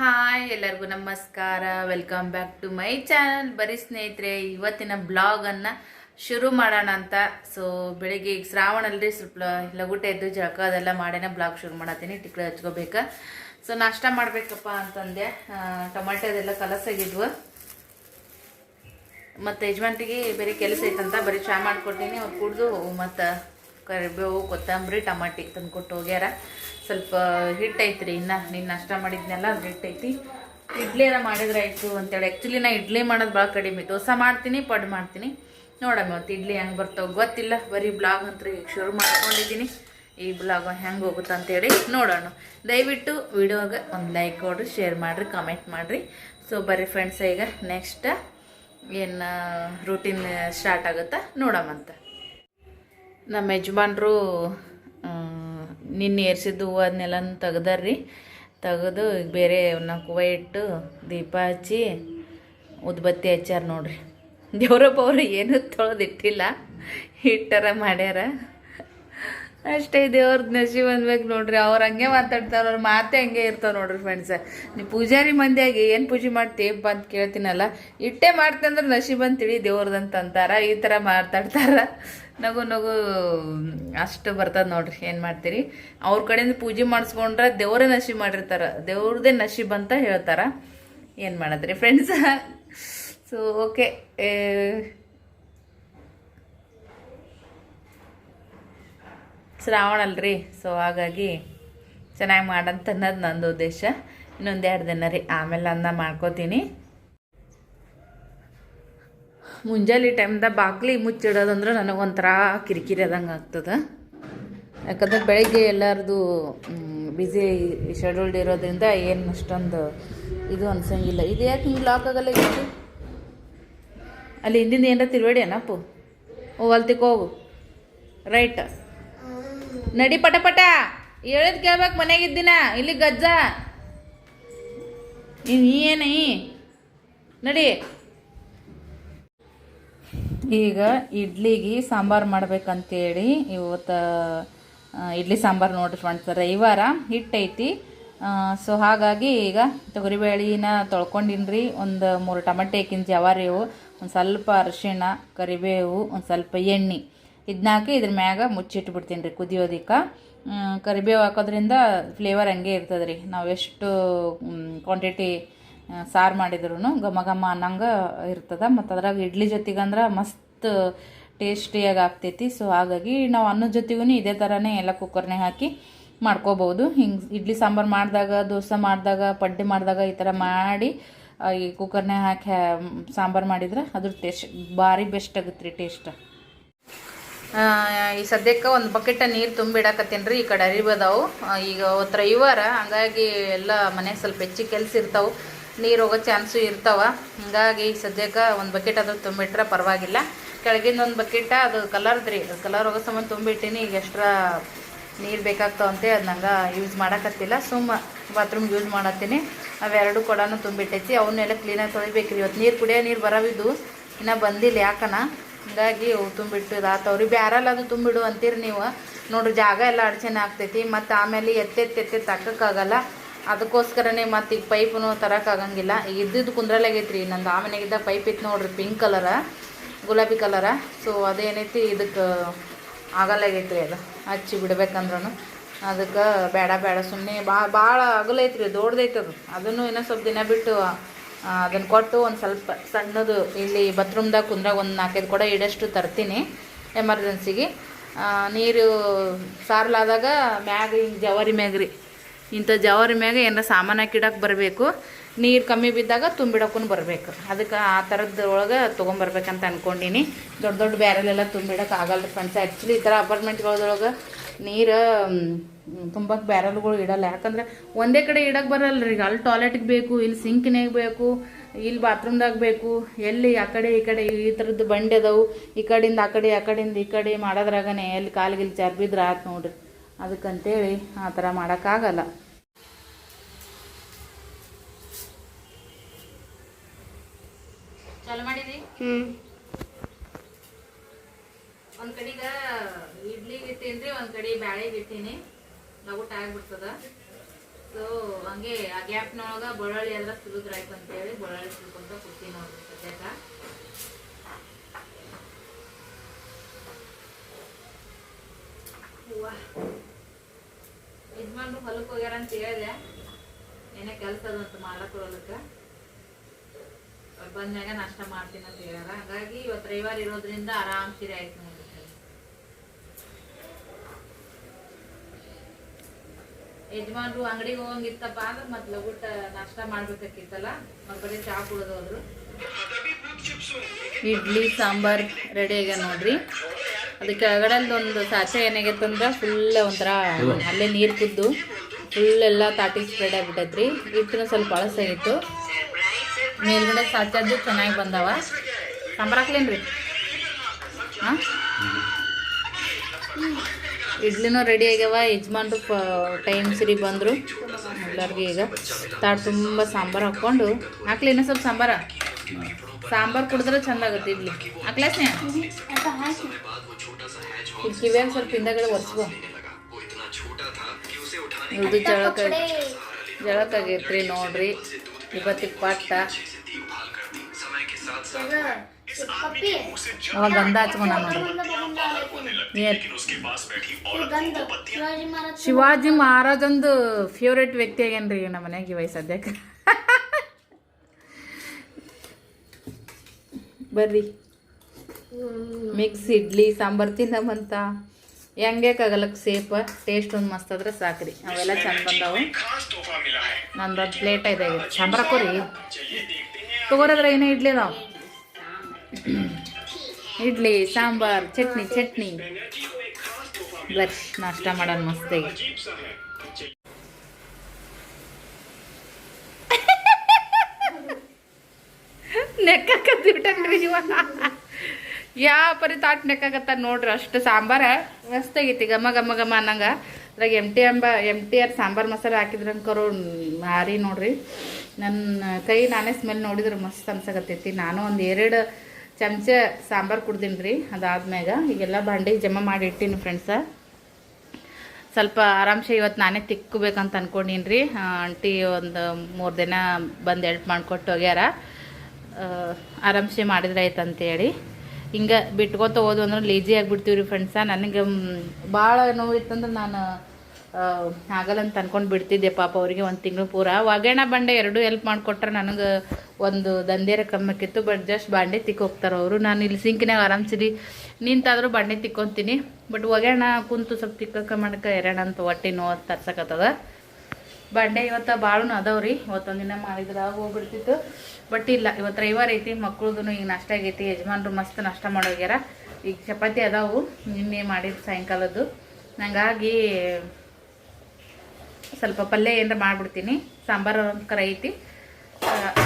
Hi, ಎಲ್ಲರಿಗೂ ನಮಸ್ಕಾರ. Welcome back to my channel ಬರೀ ಸ್ನೇಹಿತರೆ, ಇವತ್ತಿನ ಬ್ಲಾಗನ್ನು ಶುರು ಮಾಡೋಣ ಅಂತ. ಸೊ ಬೆಳಿಗ್ಗೆ ಈಗ ಶ್ರಾವಣ ಅಲ್ರಿ, ಸ್ವಲ್ಪ ಲಗುಟೆ ಎದ್ದು ಜಳಕ ಅದೆಲ್ಲ ಮಾಡೇನೆ ಬ್ಲಾಗ್ ಶುರು ಮಾಡತ್ತೀನಿ. ಟಿಕ್ಳು ಹಚ್ಕೋಬೇಕು. ಸೊ ನಾಷ್ಟ ಮಾಡಬೇಕಪ್ಪ ಅಂತಂದೆ. ಟೊಮಾಟೊ ಅದೆಲ್ಲ ಕಲಸಾಗಿದ್ವು. ಮತ್ತು ಯಜಮಾನ್ರಿಗೆ ಬೇರೆ ಕೆಲಸ ಐತಂತ ಬರೀ ಚಾ ಮಾಡಿಕೊಟ್ಟಿನಿ. ಅವ್ರು ಕುಡ್ದು ಮತ್ತು ಕರಿಬೇವು, ಕೊತ್ತಂಬರಿ, ಟಮಾಟಿ ತಂದು ಕೊಟ್ಟು ಹೋಗ್ಯಾರ. ಸ್ವಲ್ಪ ಐತಿ ರೀ ಇನ್ನ, ನೀನು ನಷ್ಟ ಮಾಡಿದ್ನೆಲ್ಲ ಅದು ಹಿಟ್ಟೈತಿ. ಐತಿ ಇಡ್ಲಿ ಎಲ್ಲ ಮಾಡಿದ್ರೆ ಆಯಿತು ಅಂತೇಳಿ. ಆ್ಯಕ್ಚುಲಿ ನಾ ಇಡ್ಲಿ ಮಾಡೋದು ಭಾಳ ಕಡಿಮೆ. ದೋಸೆ ಮಾಡ್ತೀನಿ, ಪಡ್ ಮಾಡ್ತೀನಿ. ನೋಡಮ್ಮ ಇವತ್ತು ಇಡ್ಲಿ ಹೆಂಗೆ ಬರ್ತಾವೆ ಗೊತ್ತಿಲ್ಲ. ಬರೀ ಬ್ಲಾಗ್ ಅಂತ ಶುರು ಮಾಡ್ಕೊಂಡಿದ್ದೀನಿ. ಈ ಬ್ಲಾಗ್ ಹೆಂಗೆ ಹೋಗುತ್ತೆ ಅಂತೇಳಿ ನೋಡೋಣ. ದಯವಿಟ್ಟು ವಿಡಿಯೋಗೆ ಒಂದು ಲೈಕ್ ಕೊಡ್ರಿ, ಶೇರ್ ಮಾಡಿರಿ, ಕಮೆಂಟ್ ಮಾಡಿರಿ. ಸೊ ಬರ್ರಿ ಫ್ರೆಂಡ್ಸ್ ಈಗ ನೆಕ್ಸ್ಟ್ ಏನು ರೂಟೀನ್ ಸ್ಟಾರ್ಟ್ ಆಗುತ್ತಾ ನೋಡಮ್ಮಂತ. ನಮ್ಮ ಯಜಮಾನ್ರು ನಿನ್ನೆ ಏರ್ಸಿದ್ದು ಹೂವು ಅದನ್ನೆಲ್ಲ ತೆಗ್ದಾರ್ರಿ. ತೆಗೆದು ಬೇರೆ ನಾಲ್ಕು ಹೂವು ಇಟ್ಟು ದೀಪ ಹಚ್ಚಿ ಉದ್ಬತ್ತಿ ಹಚ್ಚಾರ ನೋಡ್ರಿ. ದೇವ್ರಪ್ಪ ಅವರು ಏನೂ ತೊಳೆದಿಟ್ಟಿಲ್ಲ. ಹಿಟ್ಟರ ಮಾಡ್ಯಾರ. ಅಷ್ಟೇ ದೇವ್ರದ್ದು ನಸಿ ಬಂದ್ಬೇಕು ನೋಡ್ರಿ. ಅವ್ರು ಹಂಗೆ ಮಾತಾಡ್ತಾರ, ಅವ್ರ ಮಾತೇ ಹಂಗೆ ಇರ್ತಾವೆ ನೋಡ್ರಿ ಫ್ರೆಂಡ್ಸ ನೀವು ಪೂಜಾರಿ ಮಂದಿಯಾಗಿ ಏನು ಪೂಜೆ ಮಾಡ್ತೀಯಪ್ಪ ಅಂತ ಕೇಳ್ತೀನಲ್ಲ. ಇಟ್ಟೇ ಮಾಡ್ತಂದ್ರೆ ನಸಿ ಬಂತೀವಿ ದೇವ್ರದಂತ ಅಂತಾರ ಈ ಥರ ಮಾತಾಡ್ತಾರ. ನಗು ನಗು, ಅಷ್ಟು ಬರ್ತದೆ ನೋಡ್ರಿ, ಏನು ಮಾಡ್ತೀರಿ? ಅವ್ರ ಕಡೆಯಿಂದ ಪೂಜೆ ಮಾಡಿಸ್ಕೊಂಡ್ರೆ ದೇವರೇ ನಶಿ ಮಾಡಿರ್ತಾರ. ದೇವ್ರದೇ ನಶೀಬ್ ಅಂತ ಹೇಳ್ತಾರ. ಏನು ಮಾಡದ್ರಿ ಫ್ರೆಂಡ್ಸ್ ಸೊ ಓಕೆ ಶ್ರಾವಣ ಅಲ್ರಿ ಸೊ ಹಾಗಾಗಿ ಚೆನ್ನಾಗಿ ಮಾಡಂತ ಅನ್ನೋದು ನಂದು ಉದ್ದೇಶ. ಇನ್ನೊಂದು ಎರಡು ದಿನ ರೀ, ಆಮೇಲೆ ಅನ್ನ ಮಾಡ್ಕೋತೀನಿ. ಮುಂಜಾನೆ ಟೈಮ್ದಾಗ ಬಾಕ್ಲಿ ಮುಚ್ಚಿಡೋದಂದ್ರೆ ನನಗೊಂಥರ ಕಿರಿಕಿರಿ ಆದಂಗೆ ಆಗ್ತದೆ. ಯಾಕಂದ್ರೆ ಬೆಳಗ್ಗೆ ಎಲ್ಲರದು ಬ್ಯುಸಿ ಶೆಡ್ಯೂಲ್ಡ್ ಇರೋದ್ರಿಂದ ಏನು ಅಷ್ಟೊಂದು ಇದು ಅನ್ಸಂಗಿಲ್ಲ. ಇದು ಯಾಕೆ ಹಿಂಗೆ ಲಾಕ್ ಆಗಲ್ಲ ಇದು? ಅಲ್ಲಿ ಹಿಂದಿಂದ ಏನಾರ ತಿರುವಡಿ ಏನಪ್ಪು ಓ ಅಲ್ಲಿ ಹೋಗು. ರೈಟ್. ನಡಿ ಪಟ ಪಟ. ಹೇಳಿದ್ ಕೇಳ್ಬೇಕು ಮನೆಗಿದ್ದಿನ ಇಲ್ಲಿ ಗಜ್ಜ. ನೀ ಏನಿ ನಡಿ. ಈಗ ಇಡ್ಲಿಗೆ ಸಾಂಬಾರು ಮಾಡ್ಬೇಕಂತೇಳಿ ಇವತ್ತು ಇಡ್ಲಿ ಸಾಂಬಾರು ನೋಡ್ರಿ ಫ್ರೆಂಡ್ಸ್ ರವಿವಾರ ಹಿಟ್ಟೈತಿ. ಸೊ ಹಾಗಾಗಿ ಈಗ ತೊಗರಿಬೇಳಿನ ತೊಳ್ಕೊಂಡಿನ್ರಿ. ಒಂದು ಮೂರು ಟಮಟೆ ಹಾಕಿನ ಜವಾರಿವು, ಒಂದು ಸ್ವಲ್ಪ ಅರಿಶಿಣ, ಕರಿಬೇವು, ಒಂದು ಸ್ವಲ್ಪ ಎಣ್ಣೆ ಇದನ್ನಾಕಿ ಇದ್ರ ಮ್ಯಾಗ ಮುಚ್ಚಿಟ್ಬಿಡ್ತೀನಿ ರೀ ಕುದಿಯೋದಕ್ಕೆ ಕರಿಬೇವು ಹಾಕೋದ್ರಿಂದ ಫ್ಲೇವರ್ ಹಂಗೆ ಇರ್ತದೆ ರೀ ನಾವು ಎಷ್ಟು ಕ್ವಾಂಟಿಟಿ ಸಾರು ಮಾಡಿದ್ರು ಘಮ ಘಮ ಅನ್ನಂಗೆ ಇರ್ತದೆ. ಮತ್ತು ಅದ್ರಾಗ ಇಡ್ಲಿ ಜೊತೆಗಂದ್ರೆ ಮಸ್ತ್ ಟೇಸ್ಟಿಯಾಗಿ ಆಗ್ತೈತಿ ಸೊ ಹಾಗಾಗಿ ನಾವು ಅನ್ನದ ಜೊತೆಗೂ ಇದೇ ಥರನೇ ಎಲ್ಲ ಕುಕ್ಕರ್ನೇ ಹಾಕಿ ಮಾಡ್ಕೋಬೋದು. ಹಿಂಗೆ ಇಡ್ಲಿ ಸಾಂಬಾರು ಮಾಡಿದಾಗ, ದೋಸೆ ಮಾಡಿದಾಗ, ಪಡ್ಡೆ ಮಾಡಿದಾಗ ಈ ಥರ ಮಾಡಿ ಈ ಕುಕ್ಕರ್ನೇ ಹಾಕಿ ಸಾಂಬಾರು ಮಾಡಿದ್ರೆ ಅದ್ರ ಟೇಸ್ಟ್ ಭಾರಿ ಬೆಸ್ಟ್ ಆಗುತ್ತೆ ರೀ ಟೇಸ್ಟ್ ಈ ಸದ್ಯಕ್ಕೆ ಒಂದು ಬಕೆಟ ನೀರು ತುಂಬಿಡಕತ್ತೀನಿ ರೀ ಈ ಕಡೆ ಅರಿಬದಾವು ಈಗ ಒತ್ತರ ಇವಾರ ಹಂಗಾಗಿ ಎಲ್ಲ ಮನೆಗೆ ಸ್ವಲ್ಪ ಹೆಚ್ಚಿಗೆ ಕೆಲಸ ಇರ್ತಾವೆ. ನೀರು ಹೋಗೋ ಚಾನ್ಸು ಇರ್ತಾವೆ. ಹೀಗಾಗಿ ಸದ್ಯಕ್ಕೆ ಒಂದು ಬಕೆಟ್ ಅದು ತುಂಬಿಟ್ರೆ ಪರವಾಗಿಲ್ಲ. ಕೆಳಗಿಂದ ಒಂದು ಬಕೆಟ ಅದು ಕಲರ್ದು ರೀ ಕಲರ್ ಹೋಗೋ ಸಂಬಂಧ ತುಂಬಿಟ್ಟಿನಿ. ಈಗ ಎಕ್ಸ್ಟ್ರಾ ನೀರು ಬೇಕಾಗ್ತಾವಂತೆ ಅದು ನಂಗೆ ಯೂಸ್ ಮಾಡಕತ್ತಿಲ್ಲ. ಸುಮ್ಮ ಬಾತ್ರೂಮ್ ಯೂಸ್ ಮಾಡತ್ತೀನಿ. ಅವೆರಡು ಕೂಡ ತುಂಬಿಟ್ಟೈತಿ. ಅವನ್ನೆಲ್ಲ ಕ್ಲೀನಾಗಿ ತೊಳಿಬೇಕ್ರಿ. ಇವತ್ತು ನೀರು ಕುಡಿಯೋ ನೀರು ಬರವಿದ್ದು. ಇನ್ನೂ ಬಂದಿಲ್ಲ ಯಾಕನ? ಹಿಂಗಾಗಿ ಅವು ತುಂಬಿಟ್ಟು ಆತವ್ರಿ ಬ್ಯಾರಲ್ಲ ಅದು ತುಂಬಿಡು ಅಂತೀರಿ ನೀವು. ನೋಡ್ರಿ ಜಾಗ ಎಲ್ಲ ಅಡಚಣೆ ಆಗ್ತೈತಿ. ಮತ್ತು ಆಮೇಲೆ ಎತ್ತೆತ್ತೆತ್ತೆ ಎತ್ತೆತ್ತು ಹಾಕೋಕ್ಕಾಗಲ್ಲ. ಅದಕ್ಕೋಸ್ಕರನೇ ಮತ್ತು ಈಗ ಪೈಪ್ನು ತರೋಕ್ಕಾಗಂಗಿಲ್ಲ ಈಗ ಇದ್ದಿದ್ದು ಕುಂದ್ರಲಾಗೈತ್ರಿ ನಂದು ಆ ಮನೆಗಿದ್ದ ಪೈಪ್ ಇತ್ತು ನೋಡ್ರಿ ಪಿಂಕ್ ಕಲರ ಗುಲಾಬಿ ಕಲರ ಸೊ ಅದೇನೈತಿ ಇದಕ್ಕೆ ಆಗಲ್ಲಾಗೈತ್ರಿ ಅದು. ಹಚ್ಚಿ ಬಿಡ್ಬೇಕಂದ್ರೂ ಅದಕ್ಕೆ ಬೇಡ ಬೇಡ ಸುಮ್ಮನೆ ಭಾಳ ಭಾಳ ಅಗಲೈತ್ರಿ ದೊಡ್ಡದೈತೆ ಅದು. ಅದನ್ನು ಇನ್ನೂ ಸ್ವಲ್ಪ ದಿನ ಬಿಟ್ಟು ಅದನ್ನು ಕೊಟ್ಟು ಒಂದು ಸ್ವಲ್ಪ ಸಣ್ಣದು ಇಲ್ಲಿ ಬಾತ್ರೂಮ್ದಾಗ ಕುಂದ್ರಾಗ ಒಂದು ನಾಲ್ಕೈದು ಕೂಡ ಇಡಷ್ಟು ತರ್ತೀನಿ ಎಮರ್ಜೆನ್ಸಿಗೆ ನೀರು ಸಾರ್ಲಾದಾಗ ಮ್ಯಾಗ ಹಿಂಗೆ ಜವಾರಿ ಮ್ಯಾಗ ರೀ ಇಂಥ ಜವಾರಿ ಮ್ಯಾಗ ಏನಾರ ಸಾಮಾನು ಹಾಕಿಡಕ್ಕೆ ಬರಬೇಕು, ನೀರು ಕಮ್ಮಿ ಬಿದ್ದಾಗ ತುಂಬಿಡಕ್ಕೂ ಬರಬೇಕು. ಅದಕ್ಕೆ ಆ ಥರದ್ದು ಒಳಗೆ ತೊಗೊಂಬರ್ಬೇಕಂತ ಅಂದ್ಕೊಂಡೀನಿ ದೊಡ್ಡ ದೊಡ್ಡ ಬ್ಯಾರಲೆಲ್ಲ ತುಂಬಿಡಕ್ಕೆ ಆಗಲ್ಲ ಫ್ರೆಂಡ್ಸ್ ಆ್ಯಕ್ಚುಲಿ ಈ ಥರ ಅಪಾರ್ಟ್ಮೆಂಟ್ಗಳೊಳಗೆ ನೀರು ತುಂಬಕ್ಕೆ ಬ್ಯಾರಲ್ಗಳು ಇಡಲ್ಲ. ಯಾಕಂದ್ರೆ ಒಂದೇ ಕಡೆ ಇಡಕ್ಕೆ ಬರಲ್ಲ ರೀ ಅಲ್ಲಿ ಟಾಯ್ಲೆಟ್ಗೆ ಬೇಕು, ಇಲ್ಲಿ ಸಿಂಕ್ನಾಗ ಬೇಕು, ಇಲ್ಲಿ ಬಾತ್ರೂಮ್ದಾಗ ಬೇಕು. ಎಲ್ಲಿ ಆ ಕಡೆ ಈ ಕಡೆ ಈ ಥರದ್ದು ಬಂಡೆ ಅದಾವು ಈ ಕಡೆಯಿಂದ ಆ ಕಡೆ, ಆ ಕಡೆಯಿಂದ ಈ ಕಡೆ ಮಾಡೋದ್ರಾಗನೇ ಎಲ್ಲಿ ಕಾಲ್ಗಿಲ್ಲಿ ಚರ್ಬಿದ್ರೆ ಆತು ನೋಡ್ರಿ. ಅದಕ್ಕಂತೇಳಿ ಆ ಥರ ಮಾಡೋಕ್ಕಾಗಲ್ಲ. ಒಂದ್ ಕಡೆಗ ಇಡ್ಲಿಗೆ ಇಟ್ಟೇನ್ರಿ ಒಂದ್ ಕಡೆ ಬ್ಯಾಳೆಗೆ ಇಟ್ಟೀನಿ. ಲಗುಟ್ ಆಗ್ಬಿಡ್ತದ. ಸೊ ಹಂಗೆ ಆ ಗ್ಯಾಪ್ನೊಳಗ ಬೆಳ್ಳುಳ್ಳಿ ಎಲ್ಲ ಸುಲಿದ್ರಾಯ್ತು ಅಂತೇಳಿ ಬೆಳ್ಳುಳ್ಳಿ ಸುಲ್ಕೊಂತ ಕೂತೀನಿ ನೋಡ್ರಿ ಸದ್ಯಕ್ಕ. ಹೂವ. ಯಜಮಾನ್ರು ಹೊಲಕ್ಕೆ ಹೋಗ್ಯಾರ ಅಂತ ಹೇಳಿದೆ. ಏನೇ ಕೆಲಸ ಅದಂತ ಮಾಡಕ್ ಹೊಲಕ್ಕ. ಬಂದ್ಮ್ಯಾಗ ನಾಷ್ಟ ಮಾಡ್ತೀನಿ ಅಂತ ಹೇಳ್ಯಾರ. ಹಾಗಾಗಿ ಇವತ್ತು ರವಿವಾರ ಇರೋದ್ರಿಂದ ಆರಾಮ್ ಸಿರಿ ಆಯ್ತು ನೋಡ್ರಿ ಯಜಮಾನ್ರು ಅಂಗಡಿಗೆ ಹೋಗಂಗಿತ್ತಪ್ಪ ಅಂದ್ರೆ ಮತ್ತೆ ಲಗುಟ್ಟ ನಾಷ್ಟ ಮಾಡ್ಬೇಕಾಗಿತ್ತಲ್ಲ ಅವ್ರ ಬರೀ ಚಾ ಕುಡಿದು ಹೋದ್ರು ಇಡ್ಲಿ ಸಾಂಬಾರ್ ರೆಡಿ ಆಗ್ಯ ನೋಡ್ರಿ. ಅದಕ್ಕೆ ಕೆಳಗಡೆಲ್ದು ಒಂದು ಸಾಚೆ ಏನಾಗೈತೆ ಅಂದ್ರೆ ಫುಲ್ ಒಂಥರ ಅಲ್ಲೇ ನೀರು ಕುದ್ದು ಫುಲ್ ಎಲ್ಲ ತಾಟಿ ಸ್ಪ್ರೆಡ್ ಆಗಿಬಿಟ್ಟೈತ್ರಿ. ಹಿಟ್ಟಿನ ಸ್ವಲ್ಪ ಅಳಸಾಗಿತ್ತು ಮೇಲ್ಗಡೆ ಸಾಚದ್ದು ಚೆನ್ನಾಗಿ ಬಂದಾವ. ಸಾಂಬಾರ್ ಹಾಕ್ಲೇನ್ರಿ? ಹಾಂ? ಇಡ್ಲಿನೂ ರೆಡಿ ಆಗ್ಯಾವ. ಯಜಮಾನ್ರು ಟೈಮ್ ಸರಿ ಬಂದರು. ಎಲ್ಲರಿಗೂ ಈಗ. ತಾಟ್ ತುಂಬ ಸಾಂಬಾರು ಹಾಕ್ಕೊಂಡು. ಹಾಕ್ಲಿ ಇನ್ನೂ ಸ್ವಲ್ಪ ಸಾಂಬಾರ? ಸಾಂಬಾರು ಕುಡಿದ್ರೆ ಚಂದ ಆಗುತ್ತೆ ಇಡ್ಲಿ ಹಾಕ್ಲಾಸ್ನೇ ಇದು ಕಿವಿಯಾಗ ಸ್ವಲ್ಪ ಹಿಂದಗಡೆ ಒರೆಸ್ಕೊ. ಇದು ಜಳಕ ಜಳಕ ಆಗೈತ್ರಿ ನೋಡ್ರಿ. ಇವತ್ತಿಗೆ ಪಟ್ಟ ಅವಾಗ ಗಂಧ ಹಚ್ಕೊಂಡ ನೋಡ್ರಿ. ಶಿವಾಜಿ ಮಹಾರಾಜ್ ಶಿವಾಜಿ ಮಹಾರಾಜಂದು ಫೇವ್ರೇಟ್ ವ್ಯಕ್ತಿ ಆಗ್ಯಾನ್ರಿ ನಮ್ಮ ಮನ್ಯಾಗ ಇವ ಸದ್ಯಕ್ಕೆ ಬರ್ರಿ. ಮಿಕ್ಸ್ ಇಡ್ಲಿ, ಸಾಂಬಾರ್ ತಿನ್ನಮಂತ. ಹೆಂಗೇಕಾಗಲಕ್ಕೆ ಸೇಫ ಟೇಸ್ಟ್ ಒಂದು ಮಸ್ತ್ ಆದ್ರೆ ಸಾಕ್ರಿ. ಅವೆಲ್ಲ ಚಂದ ಬಂದಾವು. ನಂದೊಂದು ಪ್ಲೇಟ್ ಇದೆ ಸಾಂಬಾರ್ ಹಾಕೋರಿ. ತಗೋರದ್ರ ಏನೋ ಇಡ್ಲಿ ನಾವು ಇಡ್ಲಿ, ಸಾಂಬಾರ್, ಚಟ್ನಿ ಚಟ್ನಿ. ಬರ್ರಿ, ನಾಷ್ಟ ಮಾಡೋಣ ಮಸ್ತಾಗಿ. ನೆಕ್ಕತ್ತಿಟ್ಟನ್ರಿ ಇವ. ಯಾ ಪರಿ ತಾಟ್ ನೆಕ್ಕಾಗತ್ತ ನೋಡ್ರಿ ಅಷ್ಟು ಸಾಂಬಾರ. ಮಸ್ತಾಗೈತಿ ಘಮ ಘಮ ಘಮ ಅನ್ನಂಗ. ಅದ್ರಾಗ ಎಂ ಟಿ ಎಂಬ ಎಂ ಟಿ ಆರ್ ಸಾಂಬಾರ್ ಮಸಾಲೆ ಹಾಕಿದ್ರಂಕರು ಭಾರಿ ನೋಡ್ರಿ. ನನ್ನ ಕೈ ನಾನೇ ಸ್ಮೆಲ್ ನೋಡಿದ್ರೆ ಮಸ್ತ್ ಅನ್ಸಕತ್ತೈತಿ. ನಾನು ಒಂದು ಎರಡು ಚಮಚ ಸಾಂಬಾರು ಕುಡ್ದೀನಿ ರೀ ಅದಾದ್ಮ್ಯಾಗ. ಈಗೆಲ್ಲ ಬಾಂಡಿ ಜಮಾ ಮಾಡಿ ಇಟ್ಟೀನಿ ಫ್ರೆಂಡ್ಸ ಸ್ವಲ್ಪ ಆರಾಮ್ಸೆ ಇವತ್ತು ನಾನೇ ತಿಕ್ಕಬೇಕಂತ ಅನ್ಕೊಂಡೀನಿ ರೀ ಆಂಟಿ ಒಂದು ಮೂರು ದಿನ ಬಂದು ಹೆಲ್ಪ್ ಮಾಡಿಕೊಟ್ಟು ಹೋಗ್ಯಾರ. ಆರಾಮ್ಸೆ ಮಾಡಿದ್ರೆ ಆಯ್ತು ಅಂತೇಳಿ ಹಿಂಗೆ ಬಿಟ್ಕೊತ ಹೋದ್ವು ಅಂದ್ರೆ ಲೇಜಿ ಆಗಿಬಿಡ್ತೀವಿ ರೀ ಫ್ರೆಂಡ್ಸ ನನಗೆ ಭಾಳ ನೋವಿತ್ತಂದ್ರೆ ನಾನು ಆಗಲ್ಲ ಅಂತ ಅನ್ಕೊಂಡು ಬಿಡ್ತಿದ್ದೆ ಪಾಪ ಅವರಿಗೆ ಒಂದು ತಿಂಗಳು ಪೂರ. ಒಗ್ಗರಣೆ ಬಂಡೆ ಎರಡೂ ಎಲ್ಪ್ ಮಾಡಿಕೊಟ್ರೆ ನನಗೆ ಒಂದು ದಂಧೇರ ಕಮ್ಮಕ್ಕಿತ್ತು ಬಟ್ ಜಸ್ಟ್ ಬಾಂಡೆ ತಿಕ್ಕ ಹೋಗ್ತಾರೆ ಅವರು. ನಾನು ಇಲ್ಲಿ ಸಿಂಕಿನಾಗ ಆರಾಮ್ಸಿರಿ. ನಿಂತಾದರೂ ಬಾಂಡೆ ತಿಕ್ಕೊತೀನಿ. ಬಟ್ ಒಗ್ಯಾಣ ಕುಂತು ಸ್ವಲ್ಪ ತಿಕ್ಕಕ್ಕೆ ಮಾಡಕ್ಕೆ ಎರಡ ಅಂತ ಹೊಟ್ಟೆ ನೋವು ತರ್ಸಕತ್ತದ ಬಾಂಡೆ ಇವತ್ತು ಭಾಳ ಅದಾವ್ರಿ. ಇವತ್ತೊಂದಿನ ದಿನ ಮಾಡಿದ್ರೆ ಹೋಗ್ಬಿಡ್ತಿತ್ತು. ಬಟ್ ಇಲ್ಲ, ಇವತ್ತು ರವಿವಾರ ಐತಿ ಮಕ್ಳದ್ದು ಈಗ ನಾಷ್ಟ ಆಗೈತಿ, ಯಜಮಾನ್ರು ಮಸ್ತ್ ನಾಷ್ಟ ಮಾಡೋಗ್ಯಾರ. ಈಗ ಚಪಾತಿ ಅದಾವು, ನಿನ್ನೆ ಮಾಡಿದ್ದು ಸಾಯಂಕಾಲದ್ದು. ಹಂಗಾಗಿ ಸ್ವಲ್ಪ ಪಲ್ಯ ಏನಾರ ಮಾಡಿಬಿಡ್ತೀನಿ. ಸಾಂಬಾರು ಕರ ಐತಿ.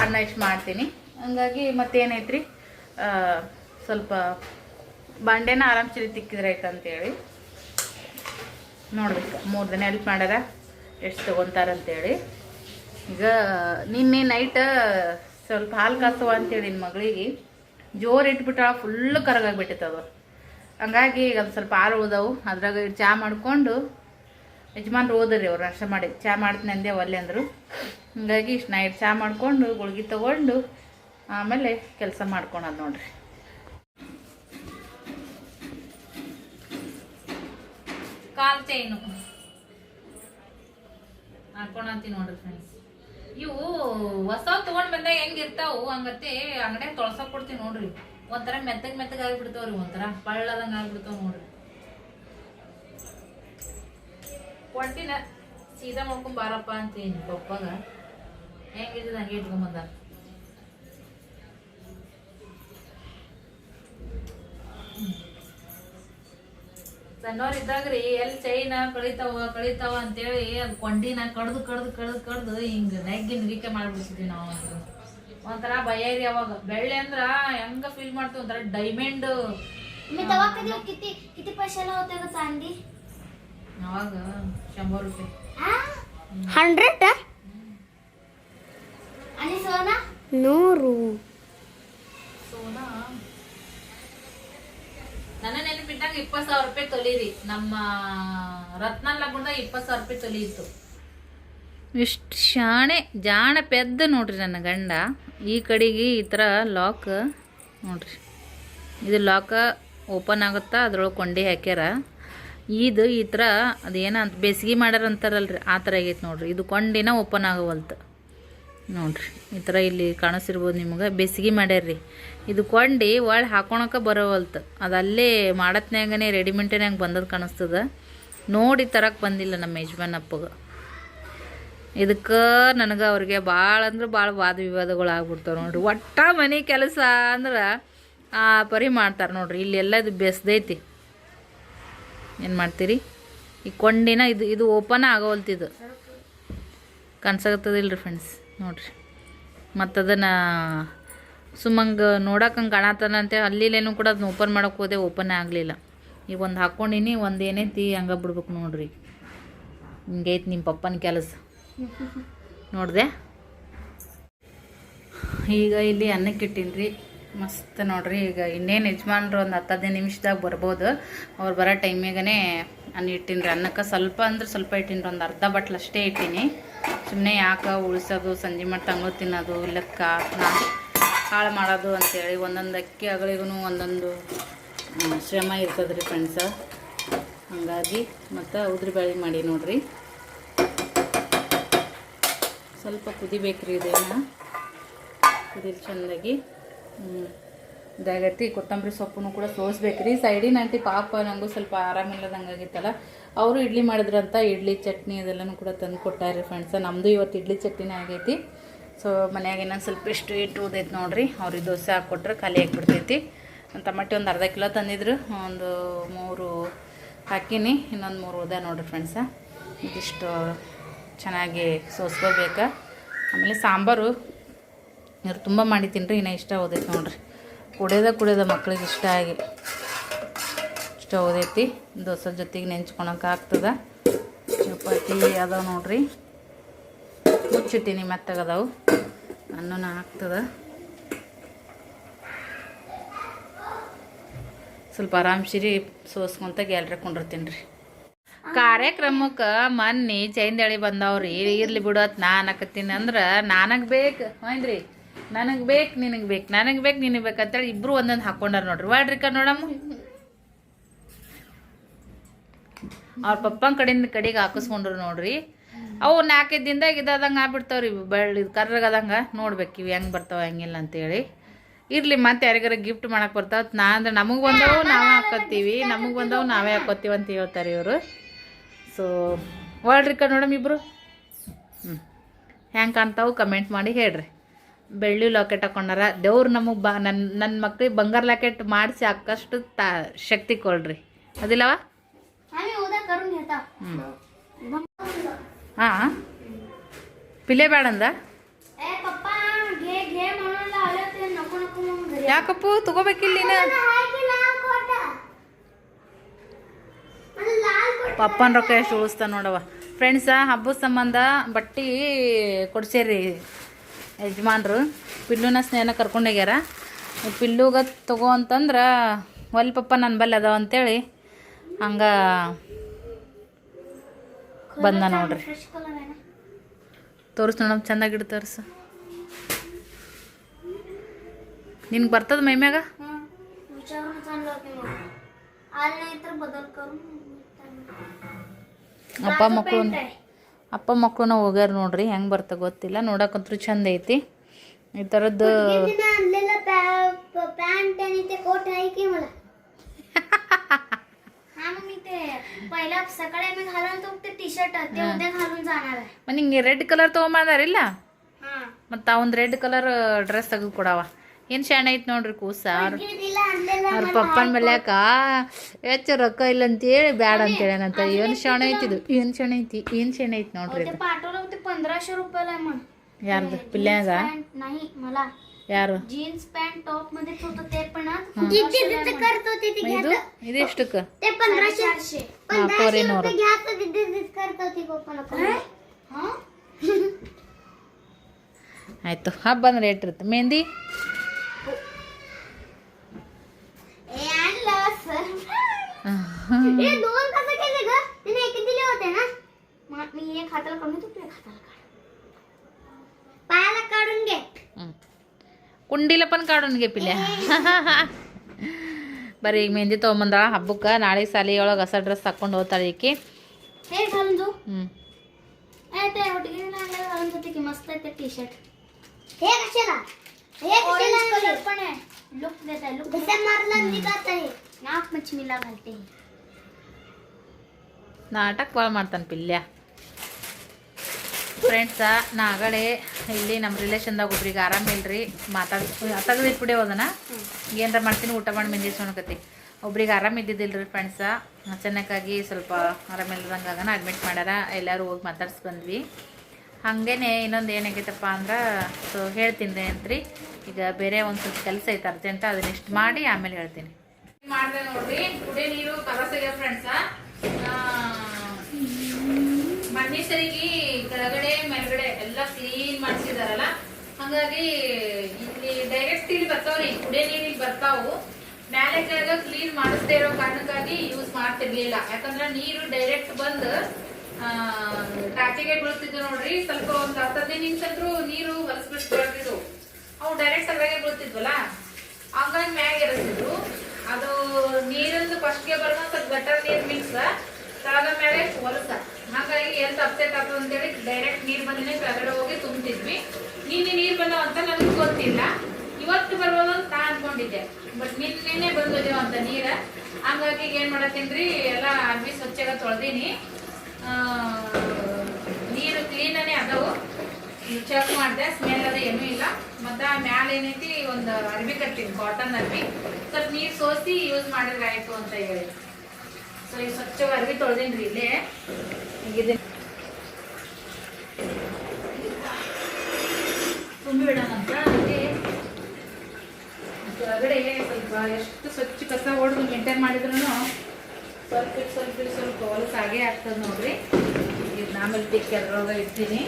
ಅನ್ನ ಇಷ್ಟು ಮಾಡ್ತೀನಿ. ಹಂಗಾಗಿ ಮತ್ತೇನೈತ್ರಿ? ಸ್ವಲ್ಪ ಬಾಂಡೆನ ಆರಾಮ್ಸರಿ ತಿಕ್ಕಿದ್ರೆ ಆಯ್ತು ಅಂತೇಳಿ ನೋಡ್ಬೇಕು, ಮೂರು ದಿನ ಹೆಲ್ಪ್ ಮಾಡ್ಯಾರ, ಎಷ್ಟು ತೊಗೊತಾರಂತೇಳಿ. ಈಗ ನಿನ್ನೆ ನೈಟ್ ಸ್ವಲ್ಪ ಹಾಲು ಕಾಸುವ ಅಂತೇಳಿ ನಿನ್ನ ಮಗಳಿಗೆ, ಜೋರು ಇಟ್ಬಿಟ್ರೆ ಫುಲ್ ಅದು. ಹಂಗಾಗಿ ಈಗ ಒಂದು ಸ್ವಲ್ಪ ಹಾಲು ಉಳ್ದವು. ಅದ್ರಾಗ ಚಹಾ ಮಾಡಿಕೊಂಡು, ಯಜಮಾನ್ರು ಓದ್ರಿ ಅವ್ರು ಅಷ್ಟ ಮಾಡಿ. ಚಹಾ ಮಾಡ್ತೀನಿ ಅಂದೆ ಒಲ್ಲೆ ಅಂದರು. ಹಂಗಾಗಿ ಇಷ್ಟು ನೈಟ್ ಚಹಾ ಮಾಡಿಕೊಂಡು, ಗುಳ್ಗಿ ತೊಗೊಂಡು, ಆಮೇಲೆ ಕೆಲಸ ಮಾಡ್ಕೊಳೋದು ನೋಡ್ರಿ. ಕಾಲ್ ಚೈನು. ಹಾಕೊಂಡಂತೀನಿ ನೋಡ್ರಿ ಫ್ರೆಂಡ್ಸ್ ಇವು ಹೊಸ ತಗೊಂಡ್ ಬಂದಾಗ ಹೆಂಗಿರ್ತಾವು ಹಂಗತಿ ಅಂಗಡಿಯಾಗ ತೊಳ್ಸಕ್ ಕೊಡ್ತೀವಿ ನೋಡ್ರಿ. ಒಂಥರ ಮೆತ್ತಗ್ ಮೆತ್ತಗ್ ಆಗ್ಬಿಡ್ತಾವ್ರಿ ಒಂಥರ ಪಳ್ಳದಂಗ ಆಗ್ಬಿಡ್ತಾವ ನೋಡ್ರಿ. ಕೊಟ್ಟಿನ, ಸೀದಾ ಮಾಡ್ಕೊಂಡ್ ಬಾರಪ್ಪ ಅಂತೀನಿ ಪಪ್ಪಾಗ. ಹೆಂಗಿದ್ದು ಹಂಗೆ ಇಟ್ಕೊಂಬಂದ ಸಣ್ಣವ್ರ ಇದ್ದಾಗ್ರಿ ಎಲ್ಲಿ ಚೈನ ಕಳಿತಾವ ಕಳಿತಾವ ಅಂತೇಳಿ ಅದು ಕೊಂಡಿನ ಕಡ್ದು ಕಡ್ದು ಕಡ್ದು ಕಡ್ದು ಹಿಂಗೆ ನೆಗ್ಗಿ ನುಗಿಕೆ ಮಾಡ್ಬಿಡ್ತಿದ್ವಿ ನಾವು ಅದು ಒಂಥರ ಭಯ ರೀ ಅವಾಗ. ಬೆಳ್ಳಿ ಅಂದ್ರ ಹೆಂಗ ಫೀಲ್ ಮಾಡ್ತೀವಿ ಒಂಥರ ಡೈಮಂಡ್ ಅವಾಗ ಶಂಬರ್ ರೂಪಾಯಿ. ಹಂಡ್ರೆಡ್? ನೂರು. ಸೋನಾ? ನನ್ನ ನೆನಪಿಟ್ಟಾಗ ಇಪ್ಪತ್ತು ಸಾವಿರ ರೂಪಾಯಿ ತೊಲೀರಿ. ನಮ್ಮ ರತ್ನ ಲಗ್ನದಾಗ ಇಪ್ಪತ್ತು ಸಾವಿರ ರೂಪಾಯಿ ತೊಲಿ ಇತ್ತು. ಇಷ್ಟು ಶಾಣೆ, ಜಾಣ ಪೆದ್ದ ನೋಡ್ರಿ ನನ್ನ ಗಂಡ. ಈ ಕಡೆಗೆ ಈ ಥರ ಲಾಕ್ ನೋಡ್ರಿ. ಇದು ಲಾಕ ಓಪನ್ ಆಗುತ್ತಾ, ಅದ್ರೊಳಗೆ ಕೊಂಡಿ ಹಾಕ್ಯಾರ. ಇದು ಈ ಥರ ಅದೇನ ಅಂತ ಬೇಸಿಗೆ ಮಾಡ್ಯಾರ ಅಂತಾರಲ್ರಿ, ಆ ಥರ ಆಗೈತೆ ನೋಡ್ರಿ. ಇದು ಕೊಂಡಿನ ಓಪನ್ ಆಗವಲ್ತು. ನೋಡ್ರಿ, ಈ ಥರ ಇಲ್ಲಿ ಕಾಣಿಸಿರ್ಬೋದು ನಿಮ್ಗೆ. ಬೇಸಿಗೆ ಮಾಡ್ಯಾರ್ರಿ. ಇದು ಕೊಂಡಿ ಒಳ್ಳೆ ಹಾಕೊಳಕ್ಕೆ ಬರೋವಲ್ತು. ಅದು ಅಲ್ಲೇ ಮಾಡತ್ನಾಗನೇ ರೆಡಿಮೆಂಟ್ನ್ಯಾಗ ಬಂದದ್ದು ಕಾಣಿಸ್ತದ. ನೋಡಿ ತರಕ್ಕೆ ಬಂದಿಲ್ಲ ನಮ್ಮ ಯಜಮಾನಪ್ಪಗೆ. ಇದಕ್ಕೆ ನನಗೆ ಅವ್ರಿಗೆ ಭಾಳ ಅಂದ್ರೆ ಭಾಳ ವಾದ ವಿವಾದಗಳು ಆಗ್ಬಿಡ್ತಾವೆ ನೋಡ್ರಿ. ಒಟ್ಟ ಮನೆ ಕೆಲಸ ಅಂದ್ರೆ, ಆ, ಪರಿ ಮಾಡ್ತಾರೆ ನೋಡ್ರಿ. ಇಲ್ಲೆಲ್ಲ ಇದು ಬೆಸ್ದೈತಿ. ಏನು ಮಾಡ್ತೀರಿ? ಈ ಕೊಂಡಿನ ಇದು ಇದು ಓಪನ್ ಆಗೋಲ್ತಿದು ರೀ ಫ್ರೆಂಡ್ಸ್ ನೋಡ್ರಿ. ಮತ್ತು ಸುಮ್ಮಂಗೆ ನೋಡಕ್ಕಂಗೆ ಕಾಣತ್ತಾನಂತೆ ಅಲ್ಲಿಲೇನು ಕೂಡ ಅದನ್ನ ಓಪನ್ ಮಾಡೋಕೆ ಹೋದೆ ಓಪನ್ ಆಗಲಿಲ್ಲ. ಈಗ ಒಂದು ಹಾಕ್ಕೊಂಡಿನಿ ಒಂದು ಏನೈತಿ ಹಂಗೆ ಬಿಡ್ಬೇಕು ನೋಡ್ರಿ. ಹಿಂಗೈತಿ ನಿಮ್ಮ ಪಪ್ಪನ ಕೆಲಸ. ನೋಡಿದೆ? ಈಗ ಇಲ್ಲಿ ಅನ್ನಕ್ಕೆ ಇಟ್ಟೀನಿ ಮಸ್ತ್ ನೋಡ್ರಿ, ಈಗ ಇನ್ನೇನು ಯಜಮಾನ್ರು ಒಂದು ಹತ್ತು ಹದಿನೈದು ನಿಮಿಷದಾಗ ಬರ್ಬೋದು. ಅವ್ರು ಬರೋ ಟೈಮಿಗೇ ಅನ್ನ ಇಟ್ಟಿನ್ರಿ. ಅನ್ನಕ್ಕೆ ಸ್ವಲ್ಪ ಅಂದ್ರೆ ಸ್ವಲ್ಪ ಇಟ್ಟೀನಿ ಒಂದು ಅರ್ಧ ಬಟ್ಲು ಅಷ್ಟೇ ಇಟ್ಟೀನಿ. ಸುಮ್ಮನೆ ಯಾಕೆ ಉಳಿಸೋದು, ಸಂಜೆ ಮಾಡಿ ತಂಗಳು ತಿನ್ನೋದು, ಲೆಕ್ಕ ನಾ ಹಾಳು ಮಾಡೋದು ಅಂತೇಳಿ ಒಂದೊಂದು ಅಕ್ಕಿ ಅಗಳಿಗೂ ಒಂದೊಂದು ಶ್ರಮ ಇರ್ತದೆ ರೀ ಫ್ರೆಂಡ್ಸ ಹಾಗಾಗಿ ಮತ್ತು ಉದ್ರಿ ಮಾಡಿ ನೋಡಿರಿ. ಸ್ವಲ್ಪ ಕುದಿಬೇಕ್ರಿ ಇದನ್ನು. ಕುದಿಲ್ ಚೆಂದಾಗಿ ಇದಾಗೈತಿ ಕೊತ್ತಂಬರಿ ಸೊಪ್ಪನ್ನು ಕೂಡ ಸೋಸ್ಬೇಕ್ರಿ. ಸೈಡಿನ ಆಂಟಿ ಪಾಪ ನನಗೂ ಸ್ವಲ್ಪ ಆರಾಮಿಲ್ಲದಂಗಾಗಿತ್ತಲ್ಲ ಅವರು ಇಡ್ಲಿ ಮಾಡಿದ್ರಂತ, ಇಡ್ಲಿ ಚಟ್ನಿ ಅದೆಲ್ಲನೂ ಕೂಡ ತಂದು ಕೊಟ್ಟಾರೆ ಫ್ರೆಂಡ್ಸ ನಮ್ಮದು ಇವತ್ತು ಇಡ್ಲಿ ಚಟ್ನಿನೇ ಆಗೈತಿ. ಸೊ ಮನೆಯಾಗ ಇನ್ನೊಂದು ಸ್ವಲ್ಪ ಇಷ್ಟು ಇಟ್ಟು ಉದೈತೆ ನೋಡ್ರಿ. ಅವ್ರಿಗೆ ದೋಸೆ ಹಾಕ್ಕೊಟ್ರೆ ಖಾಲಿ ಆಗಿಬಿಡ್ತೈತಿ. ಟಮಟಿ ಒಂದು ಅರ್ಧ ಕಿಲೋ ತಂದಿದ್ರು. ಒಂದು ಮೂರು ಹಾಕೀನಿ. ಇನ್ನೊಂದು ಮೂರು ಉದ ನೋಡ್ರಿ ಫ್ರೆಂಡ್ಸ ಇದಿಷ್ಟು ಚೆನ್ನಾಗಿ ಸೋಸ್ಕೋಬೇಕು. ಆಮೇಲೆ ಸಾಂಬಾರು. ಇವ್ರು ತುಂಬ ಮಾಡಿ ರೀ ಇನ್ನೂ ಇಷ್ಟ ಓದೈತಿ ನೋಡ್ರಿ. ಕುಡಿಯೋದ ಕುಡಿಯೋದ ಮಕ್ಳಿಗೆ ಇಷ್ಟ ಆಗಿ ಇಷ್ಟ ಓದೈತಿ ದೋಸೆ ಜೊತೆಗೆ ನೆಂಚ್ಕೊಳಕ್ಕೆ ಆಗ್ತದ. ಚಪಾತಿ ಅದಾವ ನೋಡ್ರಿ. ಮುಚ್ಚಿಟ್ಟಿನಿ ಮೆತ್ತಗದವು ಅನ್ನನ ಆಗ್ತದ. ಸ್ವಲ್ಪ ಆರಾಮ್ಸಿರಿ ಸೋಸ್ಕೊಂತ ಗ್ಯಾಲ್ರಿ ಕೊಂಡಿರ್ತೀನಿ ರೀ. ಕಾರ್ಯಕ್ರಮಕ್ಕೆ ಮೊನ್ನೆ ಚೈಂದಳಿ ಬಂದವ್ರಿ. ಇರ್ಲಿ ಬಿಡೋತ್ ನಾನು ಹಾಕತ್ತೀನಿ ಅಂದ್ರೆ ನನಗೆ ಬೇಕು ಹ್ಞೂ ನನಗೆ ಬೇಕು, ನಿನಗೆ ಬೇಕು, ನನಗೆ ಬೇಕು, ನಿನಗೆ ಬೇಕು ಅಂತೇಳಿ ಇಬ್ರು ಒಂದೊಂದು ಹಾಕೊಂಡಾರ ನೋಡ್ರಿ. ವಾಡ್ರಿಕ ನೋಡಮ್ಮ. ಅವ್ರ ಪಪ್ಪನ ಕಡೆಯಿಂದ ಕಡೆಗೆ ಹಾಕಿಸ್ಕೊಂಡ್ರು ನೋಡ್ರಿ. ಅವು ನಾಲ್ಕೈದು ದಿನದಾಗ ಇದಾದಂಗೆ ಆಗ್ಬಿಡ್ತಾವ್ರಿ ಬೆಳ್ಳಿ ಕರ್ರಗದಂಗೆ ನೋಡ್ಬೇಕು ಇವು ಹೆಂಗೆ ಬರ್ತಾವೆ ಹೆಂಗಿಲ್ಲ ಅಂತೇಳಿ. ಇರಲಿ ಮತ್ತೆ ಯಾರಿಗಾರ ಗಿಫ್ಟ್ ಮಾಡಕ್ಕೆ ಬರ್ತಾವೆ. ನಾ ಅಂದ್ರೆ ನಮಗೆ ಬಂದವು ನಾವೇ ಹಾಕೋತೀವಿ. ನಮಗೆ ಬಂದವು ನಾವೇ ಹಾಕೋತೀವಿ ಅಂತ ಹೇಳ್ತಾರೆ ಇವರು. ಸೊ ಒಳ್ರಿ ಕ ನೋಡಮ್ ಇಬ್ಬರು ಹ್ಞೂ ಹೆಂಗೆ ಕಾಣ್ತಾವು ಕಮೆಂಟ್ ಮಾಡಿ ಹೇಳ್ರಿ. ಬೆಳ್ಳಿ ಲಾಕೆಟ್ ಹಾಕೊಂಡಾರ. ದೇವ್ರು ನಮಗೆ ಬ ನನ್ನ ನನ್ನ ಮಕ್ಳಿಗೆ ಬಂಗಾರ ಲಾಕೆಟ್ ಮಾಡಿಸಿ ಹಾಕಷ್ಟು ತಾ ಶಕ್ತಿ ಕೊಡ್ರಿ. ಅದಿಲ್ಲವಾ? ಹ್ಞೂ ಹಾಂ ಪಿಲೆ ಬೇಡಂದ ಯಾಕಪ್ಪು ತಗೋಬೇಕಿಲ್ಲ ಪಪ್ಪನ ರೊಕ್ಕ ಎಷ್ಟು ಉಳಿಸ್ತಾನ ನೋಡವ ಫ್ರೆಂಡ್ಸ ಹಬ್ಬದ ಸಂಬಂಧ ಬಟ್ಟಿ ಕೊಡ್ಸೇರಿ ಯಜಮಾನ್ರು. ಪಿಲ್ಲುನ ಸ್ನೇಹ ಕರ್ಕೊಂಡೋಗ್ಯಾರ ಪಿಲ್ಲುಗ ತಗೋ ಅಂತಂದ್ರೆ ಒಲ್ ಪಪ್ಪ ನನ್ನ ಬಲ್ಲಿ ಅದಾವ ಅಂತೇಳಿ ಹಂಗೆ ಬಂದ ನೋಡ್ರಿ. ತೋರಿಸ್ ನೋಡಮ್ ಚಂದಾಗಿ ತೋರಿಸ. ನಿನ್ ಬರ್ತದ ಮೈಮ್ಯಾಗ ಅಪ್ಪ ಮಕ್ಕಳು ಅಪ್ಪ ಮಕ್ಕಳನ್ನ ಹೋಗ್ಯಾರ ನೋಡ್ರಿ ಹೆಂಗೆ ಬರ್ತ ಗೊತ್ತಿಲ್ಲ. ನೋಡಕ್ಕಂತೂ ಚಂದ ಐತಿ. ಈ ಥರದ್ದು पहिला सकाळी आम्ही घालून तो ते टी शर्ट ते उद्या घालून जाणार आहे ಮತ್ತು ನಿಂಗೆ ರೆಡ್ ಕಲರ್ ತೊಗೊಂಬಂದಾರಿಲ್ಲ हा ಮತ್ತು ಅವನ್ ರೆಡ್ ಕಲರ್ ಡ್ರೆಸ್ ತೆಗೆದು ಕೊಡವ ಏನು ಶಾಣೆ ಐತಿ ನೋಡ್ರಿ ಕೂಸ ಅವ್ರ तिला आणलेलं ಅವ್ರ ಪಪ್ಪನ ಮಲ್ಯಾಕ ಹೆಚ್ಚು ರೊಕ್ಕ ಇಲ್ಲ ಅಂತೇಳಿ ಬ್ಯಾಡ ಅಂತೇಳಿ ಏನಂತ ಏನು ಶಾಣೆ ಐತಿದು ಏನು ಶಾಣೆ ಐತಿ ಏನು ಶಾಣೆ ಐತಿ ನೋಡ್ರಿ ते ಇದು पाठवलं होते पंधराशे रुपयाला आहे मग ಯಾರ್ದು ಪಿಲ್ಯಾಗ पॅन्ट नाही मला ಯಾರು जीन्स पॅन्ट टॉप मध्ये होतं ते पण आज करत होते ते ಇದು ಇದು ಎಷ್ಟಕ್ಕೆ ते पंधराशे ನಾಲ್ಕೂವರೆನೂರು घ्या करत होती पप्पाला ಆಯ್ತು ಹಬ್ಬ ಅಂದ್ರೆ ಎಷ್ಟಿರುತ್ತೆ ಮೆಹಂದಿ ए आणलं सर हे दोन कसं केले ग तिने एक दिले होते ना मग मी एक हाताला कमी तू एक हाताला काढ कुंडीला पण काढून घे ಉಂಡಿಲ್ಲ ಪನ್ ಕಾಡು ನನಗೆ ಪಿಲ್ಯ. ಬರೀ ಈಗ ಮೆಹಂದಿ ತೊಗೊಂಬಂದಾಳ ಹಬ್ಬಕ್ಕೆ ನಾಳೆ ಸಾಲಿ ಒಳಗೆ ಹೊಸ ಡ್ರೆಸ್ ಹಾಕೊಂಡು ಹೋಗ್ತಾಳೆ ಈಕಿ. ಹ್ಞೂ ನಾಟಕ ಭಾಳ ಮಾಡ್ತಾನೆ ಪಿಲ್ಯ. ಫ್ರೆಂಡ್ಸ ನಾಗಳೇ, ಇಲ್ಲಿ ನಮ್ಮ ರಿಲೇಷನ್ದಾಗ ಒಬ್ರಿಗೆ ಆರಾಮಿಲ್ರಿ ಮಾತಾಡ್ ತೆಗೆದಿಟ್ಬಿಡಿ ಹೋದನ. ಏನಾರ ಮಾಡ್ತೀನಿ, ಊಟ ಮಾಡಿ ಮೆಂದಿ ಸೋಣಕತಿ ಒಬ್ರಿಗೆ ಆರಾಮ ಇದ್ದಿದ್ದಿಲ್ರಿ ಫ್ರೆಂಡ್ಸ ಅಚಾನಕ್ಕಾಗಿ ಸ್ವಲ್ಪ ಆರಾಮಿಲ್ದಂಗೆ ಆಗನ ಅಡ್ಮಿಟ್ ಮಾಡ್ಯಾರ. ಎಲ್ಲರೂ ಹೋಗಿ ಮಾತಾಡ್ಸಿ ಬಂದ್ವಿ. ಹಾಗೇನೆ ಇನ್ನೊಂದು ಏನಾಗೈತಪ್ಪ ಅಂದ್ರೆ, ಸೊ ಹೇಳ್ತೀನಿ ಅಂತ್ರಿ. ಈಗ ಬೇರೆ ಒಂದು ಸ್ವಲ್ಪ ಕೆಲಸ ಐತೆ ಅರ್ಜೆಂಟ್ ಅದನ್ನ ಇಷ್ಟು ಮಾಡಿ ಆಮೇಲೆ ಹೇಳ್ತೀನಿ. ಮಾಡಿದೆ ನೋಡ್ರಿ. ಕುಡಿಯೋ ನೀರು ಕಲಸಾಗ್ಯ ಫ್ರೆಂಡ್ಸ ಮಣ್ಣೇಶ್ವರಿಗೆ ಕೆಳಗಡೆ, ಮೇಲ್ಗಡೆ ಎಲ್ಲ ಕ್ಲೀನ್ ಮಾಡಿಸಿದಾರಲ್ಲ? ಹಂಗಾಗಿ ಇಲ್ಲಿ ಡೈರೆಕ್ಟ್ ಇಲ್ಲಿ ಬರ್ತಾವ್ರಿ. ಕುಡಿಯೋ ನೀರು ಇಲ್ಲಿ ಬರ್ತಾವು. ಮ್ಯಾಲೆ ಕೆಳಗ ಕ್ಲೀನ್ ಮಾಡಿಸ್ದೇ ಇರೋ ಕಾರಣಕ್ಕಾಗಿ ಯೂಸ್ ಮಾಡ್ತಿರ್ಲಿಲ್ಲ ಯಾಕಂದ್ರೆ ನೀರು ಡೈರೆಕ್ಟ್ ಬಂದು ಟಾಕಿಗೆ ಬೀಳ್ತಿದ್ವು ನೋಡ್ರಿ. ಸ್ವಲ್ಪ ಒಂದ್ ಹದಿನೈದು ನಿಮಿಷ ನೀರು ಹೊಲಸ್ಬಿಟ್ಟು ಬರ್ತಿದ್ವು. ಅವು ಡೈರೆಕ್ಟ್ ಅದ್ರಾಗೆ ಬೀಳ್ತಿದ್ವಲ್ಲ? ಹಂಗಾಗಿ ಮ್ಯಾಗ ಇರಿಸ್ತಿದ್ರು ಅದು ನೀರಂದು ಫಸ್ಟ್ಗೆ ಬರೋದು ಸ್ವಲ್ಪ ಗಟ್ಟರ್ ನೀರು ಮಿಕ್ಸ್ ತಳದ ಮೇಲೆ ಹೊಲಸ. ಹಾಗಾಗಿ ಎಲ್ಲಿ ಅಪ್ಸೆಟ್ ಆಗ್ತದೆ ಅಂತೇಳಿ ಡೈರೆಕ್ಟ್ ನೀರು ಬಂದಿನೇ ಕೆಳಗಡೆ ಹೋಗಿ ತುಂಬ್ತಿದ್ವಿ. ನಿನ್ನೆ ನೀರು ಬಂದವ ಅಂತ ನನಗೆ ಗೊತ್ತಿಲ್ಲ. ಇವತ್ತು ಬರ್ಬೋದು ಅಂತ ನಾ ಅನ್ಕೊಂಡಿದ್ದೆ. ಬಟ್ ನಿನ್ನೆ ಬಂದಿದ್ದೇವ ಅಂತ ನೀರ. ಹಂಗಾಗಿ ಏನ್ ಮಾಡತ್ತೀನ್ರಿ? ಎಲ್ಲ ಅರ್ಬಿ ಸ್ವಚ್ಛಾಗ ತೊಳ್ದೀನಿ. ನೀರು ಕ್ಲೀನನೇ ಅದಾವು. ಚೆಕ್ ಮಾಡಿದೆ. ಸ್ಮೆಲ್ ಅದ ಏನೂ ಇಲ್ಲ. ಮತ್ತೆ ಮ್ಯಾಲ ಏನೈತಿ, ಒಂದು ಅರ್ಬಿ ಕಟ್ತೀನಿ ಕಾಟನ್ ಅರ್ಬಿ. ಸ್ವಲ್ಪ ನೀರು ಸೋಸಿ ಯೂಸ್ ಮಾಡಿದ್ರೆ ಆಯ್ತು ಅಂತ ಹೇಳಿ. ಸೊ ಈಗ ಸ್ವಚ್ಛವಾಗಿ ತೊಳ್ದೇನ್ರಿ ಇಲ್ಲೇ. ಈಗ ಇದೆ ತುಂಬಿ ಬಿಡೋಣ ಅಂತ. ಅದಕ್ಕೆ ಕೆಳಗಡೆ ಸ್ವಲ್ಪ ಎಷ್ಟು ಸ್ವಚ್ಛ ಕಸ ಹೊಡೆದು ಮೇಂಟೈನ್ ಮಾಡಿದ್ರು ಸ್ವಲ್ಪ ಸ್ವಲ್ಪ ಸ್ವಲ್ಪ ಹೊಲಸು ಹಾಗೆ ಆಗ್ತದೆ ನೋಡ್ರಿ. ಈಗ ಆಮೇಲೆ ಟಿಕ್ ಅದ್ರೊಳಗೆ ಇಡ್ತೀನಿ.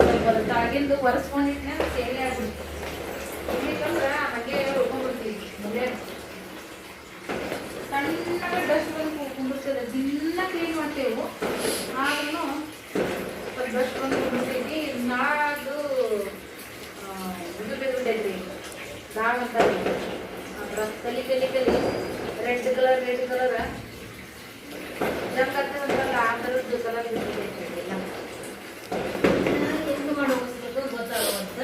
ಸ್ವಲ್ಪ ಅದು ತಾಗಿಂದು ಒರೆಸ್ಕೊಂಡಿಟ್ನೆ ಸೇರಿ ಆಗ್ಬಿಡ್ತು. ಇರ್ಲಿಕ್ಕಂದ್ರೆ ಹಾಗೆ ಉಳ್ಕೊಂಡ್ಬಿಡ್ತೀವಿ ಮುಂದೆ. ಡಸ್ಟ್ ಬಂದು ಕುಂದಿರ್ತದೆ ದಿನ ಕ್ಲೀನ್ ಮಾಡ್ತೇವೆ. ಆದ್ರೂ ಬಂದು ಕುಂದಿರ್ತೈತಿ ನಾಡು ಇದು ಬಿದ್ದೈತ್ರಿ ದಾಳ ಅಂತ ಕಲಿ ಕಲಿ ಕಲಿ. Red colour red colour. Jump ಆಗ್ತದಂತಲ್ಲ ಆ ಥರದ್ದು ಕಲರ್ ಬಿದ್ದೈತ್ರಿ ಎಲ್ಲ ಹೆಂಗ್ ಮಾಡಿ ಹೋಗಿಸ್ಬೇಕು ಗೊತ್ತಾಗುವಂತ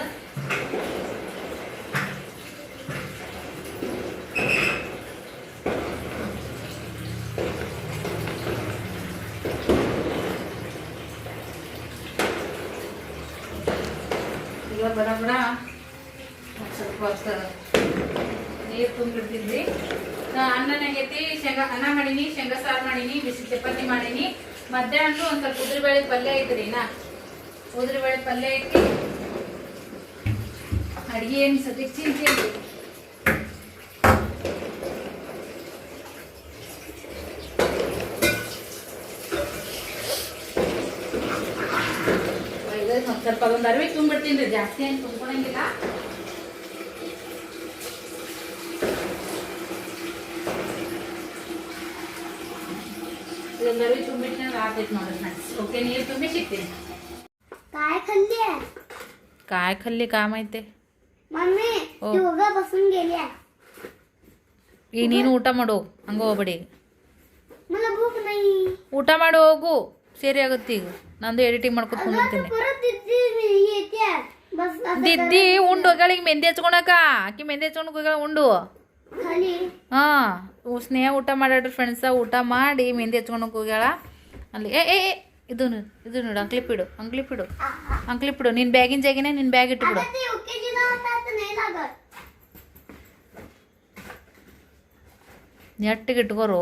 ಈಗ ಬಡ ಬಡ ಒಂದ್ ಸ್ವಲ್ಪ ಹೊತ್ತು ನೀರು ತುಂಬಿಡ್ತಿದ್ವಿ ಅನ್ನನ ಆಗೈತಿ ಶೇಂಗಾ ಅನ್ನ ಮಾಡೀನಿ, ಶೇಂಗಾ ಸಾರು ಮಾಡೀನಿ, ಬಿಸಿ ಚಪಾತಿ ಮಾಡೀನಿ. ಮಧ್ಯಾಹ್ನ ಒಂದು ಸ್ವಲ್ಪ ಉದ್ರಿಬೇಳೆ ಪಲ್ಯ ಐತ್ರಿ ನಾ ಉದ್ರಿಬೇಳೆ ಪಲ್ಯ ಐತಿ. ಅಡಿಗೆ ಏನು ಸದ್ಯಕ್ಕೆ ಚಿಂತೆ ಸ್ವಲ್ಪ ಒಂದು ಅರವಿ ತುಂಬಿಡ್ತೀನಿ ರೀ, ಜಾಸ್ತಿ ಏನು ತುಂಬ್ಕೊಳಂಗಿಲ್ಲ. ಇದೊಂದು ಅರವಿ ತುಂಬಿಟ್ಟು ಆಗ್ತೈತೆ ನೋಡ್ರಿ ಫ್ರೆಂಡ್ಸ್ ಓಕೆ ನೀರು ತುಂಬಿ ಸಿಗ್ತೀನಿ काय खाल्ली आहे काय खाल्ली का माहिती मम्मी ओ. ती उगा बसून गेली आहे ಈಗ ನೀನು ಊಟ ಮಾಡು ಹಂಗ ಹೋಗ್ಬೇಡಿ मला भूक नाही ಊಟ ಮಾಡಿ ಹೋಗು ಸರಿ ಆಗುತ್ತೆ ಈಗ ನಂದು ಎಡಿಟಿಂಗ್ ಮಾಡ್ಕೊತ अगं ಕುಂದಿರ್ತೀನಿ तू परत दिदी येते बस असं ದಿದ್ದಿ ಉಂಡು ಹೋಗ್ಯಾಳಿಗೆ ಮೆಂದಿ ಹಚ್ಕೊಳಕ ಆಕಿ ಮೆಂದಿ ಹಚ್ಕೊಂಡು ಹೋಗ್ಯಾಳ ಉಂಡು खाली ಹಾಂ ಸ್ನೇಹ ಊಟ ಮಾಡಾಡ್ರಿ ಫ್ರೆಂಡ್ಸ ಊಟ ಮಾಡಿ ಮೆಹಂದಿ ಹಚ್ಕೊಂಡು ಹೋಗ್ಯಾಳ ಅಲ್ಲಿ ಏ ಏ ಇದು ಇದು ನೋಡು ಅಂಕ್ಲಿಪಿಡು ಅಂಕ್ಲಿ ಪಿಡು ನಿನ್ನ ಬ್ಯಾಗಿನ ಜಾಗಿನೇ ನಿನ್ನ ಬ್ಯಾಗ್ ಇಟ್ಬಿಡು. ನೆಟ್ಟಿಗೆ ಇಟ್ಕೋರು.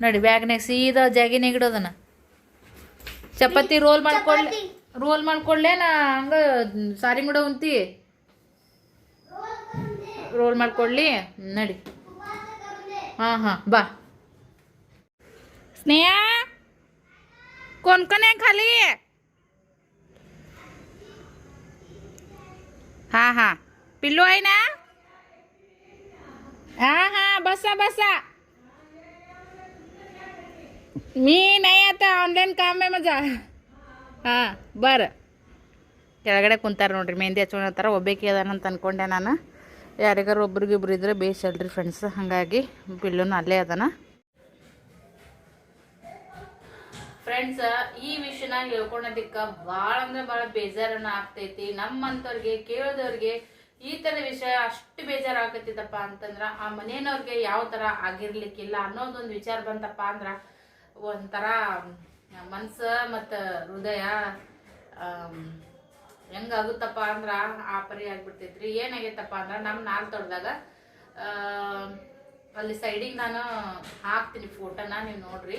ನೋಡಿ ಬ್ಯಾಗ್ನಾಗ ಸೀದಾ ಜಾಗಿನಾಗ ಇಡೋದನ್ನ ಚಪಾತಿ ರೋಲ್ ಮಾಡ್ಕೊಳ್ಳಿ ರೋಲ್ ಮಾಡ್ಕೊಳ್ಳೇನ ಹಂಗ ಸಾರಿ ಗಿಡ ಉಂತಿ. ರೋಲ್ ಮಾಡ್ಕೊಳ್ಳಿ ನಡಿ. ಹಾಂ ಹಾಂ ಬಾ स्नेहा कोण कोण आहे खाली हा हा पिल्लू आहे ना हा हा बसा बसा मी नाही आता ऑनलाईन काम आहे माझा हां बरं ಕೆಳಗಡೆ ಕುಂತಾರ ನೋಡ್ರಿ ಮೆಹಂದಿ ಹಚ್ಕೊಳತ್ತಾರ ಒಬ್ಬೇಕಿ ಅದಾನ ಅಂತ ಅನ್ಕೊಂಡೆ ನಾನು ಯಾರಿಗಾರು ಒಬ್ರಿಗಿಬ್ರು ಇದ್ರೆ ಬೇಸ್ ಅಲ್ರಿ ಫ್ರೆಂಡ್ಸ್ ಹಾಗಾಗಿ ಬಿಲ್ಲುನು ಅಲ್ಲೇ ಅದನ. ಫ್ರೆಂಡ್ಸ್ ಈ ವಿಷಯನ ಹೇಳ್ಕೊಳೋದಿಕ್ಕ ಭಾಳ ಅಂದ್ರೆ ಭಾಳ ಬೇಜಾರನ್ನ ಆಗ್ತೈತಿ. ನಮ್ಮಂತವ್ರಿಗೆ, ಕೇಳೋದವ್ರಿಗೆ ಈ ತರ ವಿಷಯ ಅಷ್ಟು ಬೇಜಾರ್ ಆಗತ್ತಿತ್ತಪ್ಪ ಅಂತಂದ್ರ ಆ ಮನೆಯವ್ರಿಗೆ ಯಾವ ತರ ಆಗಿರ್ಲಿಕ್ಕಿಲ್ಲ ಅನ್ನೋದೊಂದು ವಿಚಾರ ಬಂತಪ್ಪ ಅಂದ್ರ ಒಂಥರ ಮನ್ಸ ಮತ್ತ ಹೃದಯ ಹೆಂಗಾಗುತ್ತಪ್ಪ ಅಂದ್ರ ಆ ಪರಿ ಆಗ್ಬಿಡ್ತೈತ್ರಿ. ಏನಾಗೈತಪ್ಪ ಅಂದ್ರ ನಮ್ ನಾಲ್ ತೊಡ್ದಾಗ ಅಲ್ಲಿ ಸೈಡಿಗೆ ನಾನು ಹಾಕ್ತೀನಿ ಫೋಟೋನ ನೀವು ನೋಡ್ರಿ.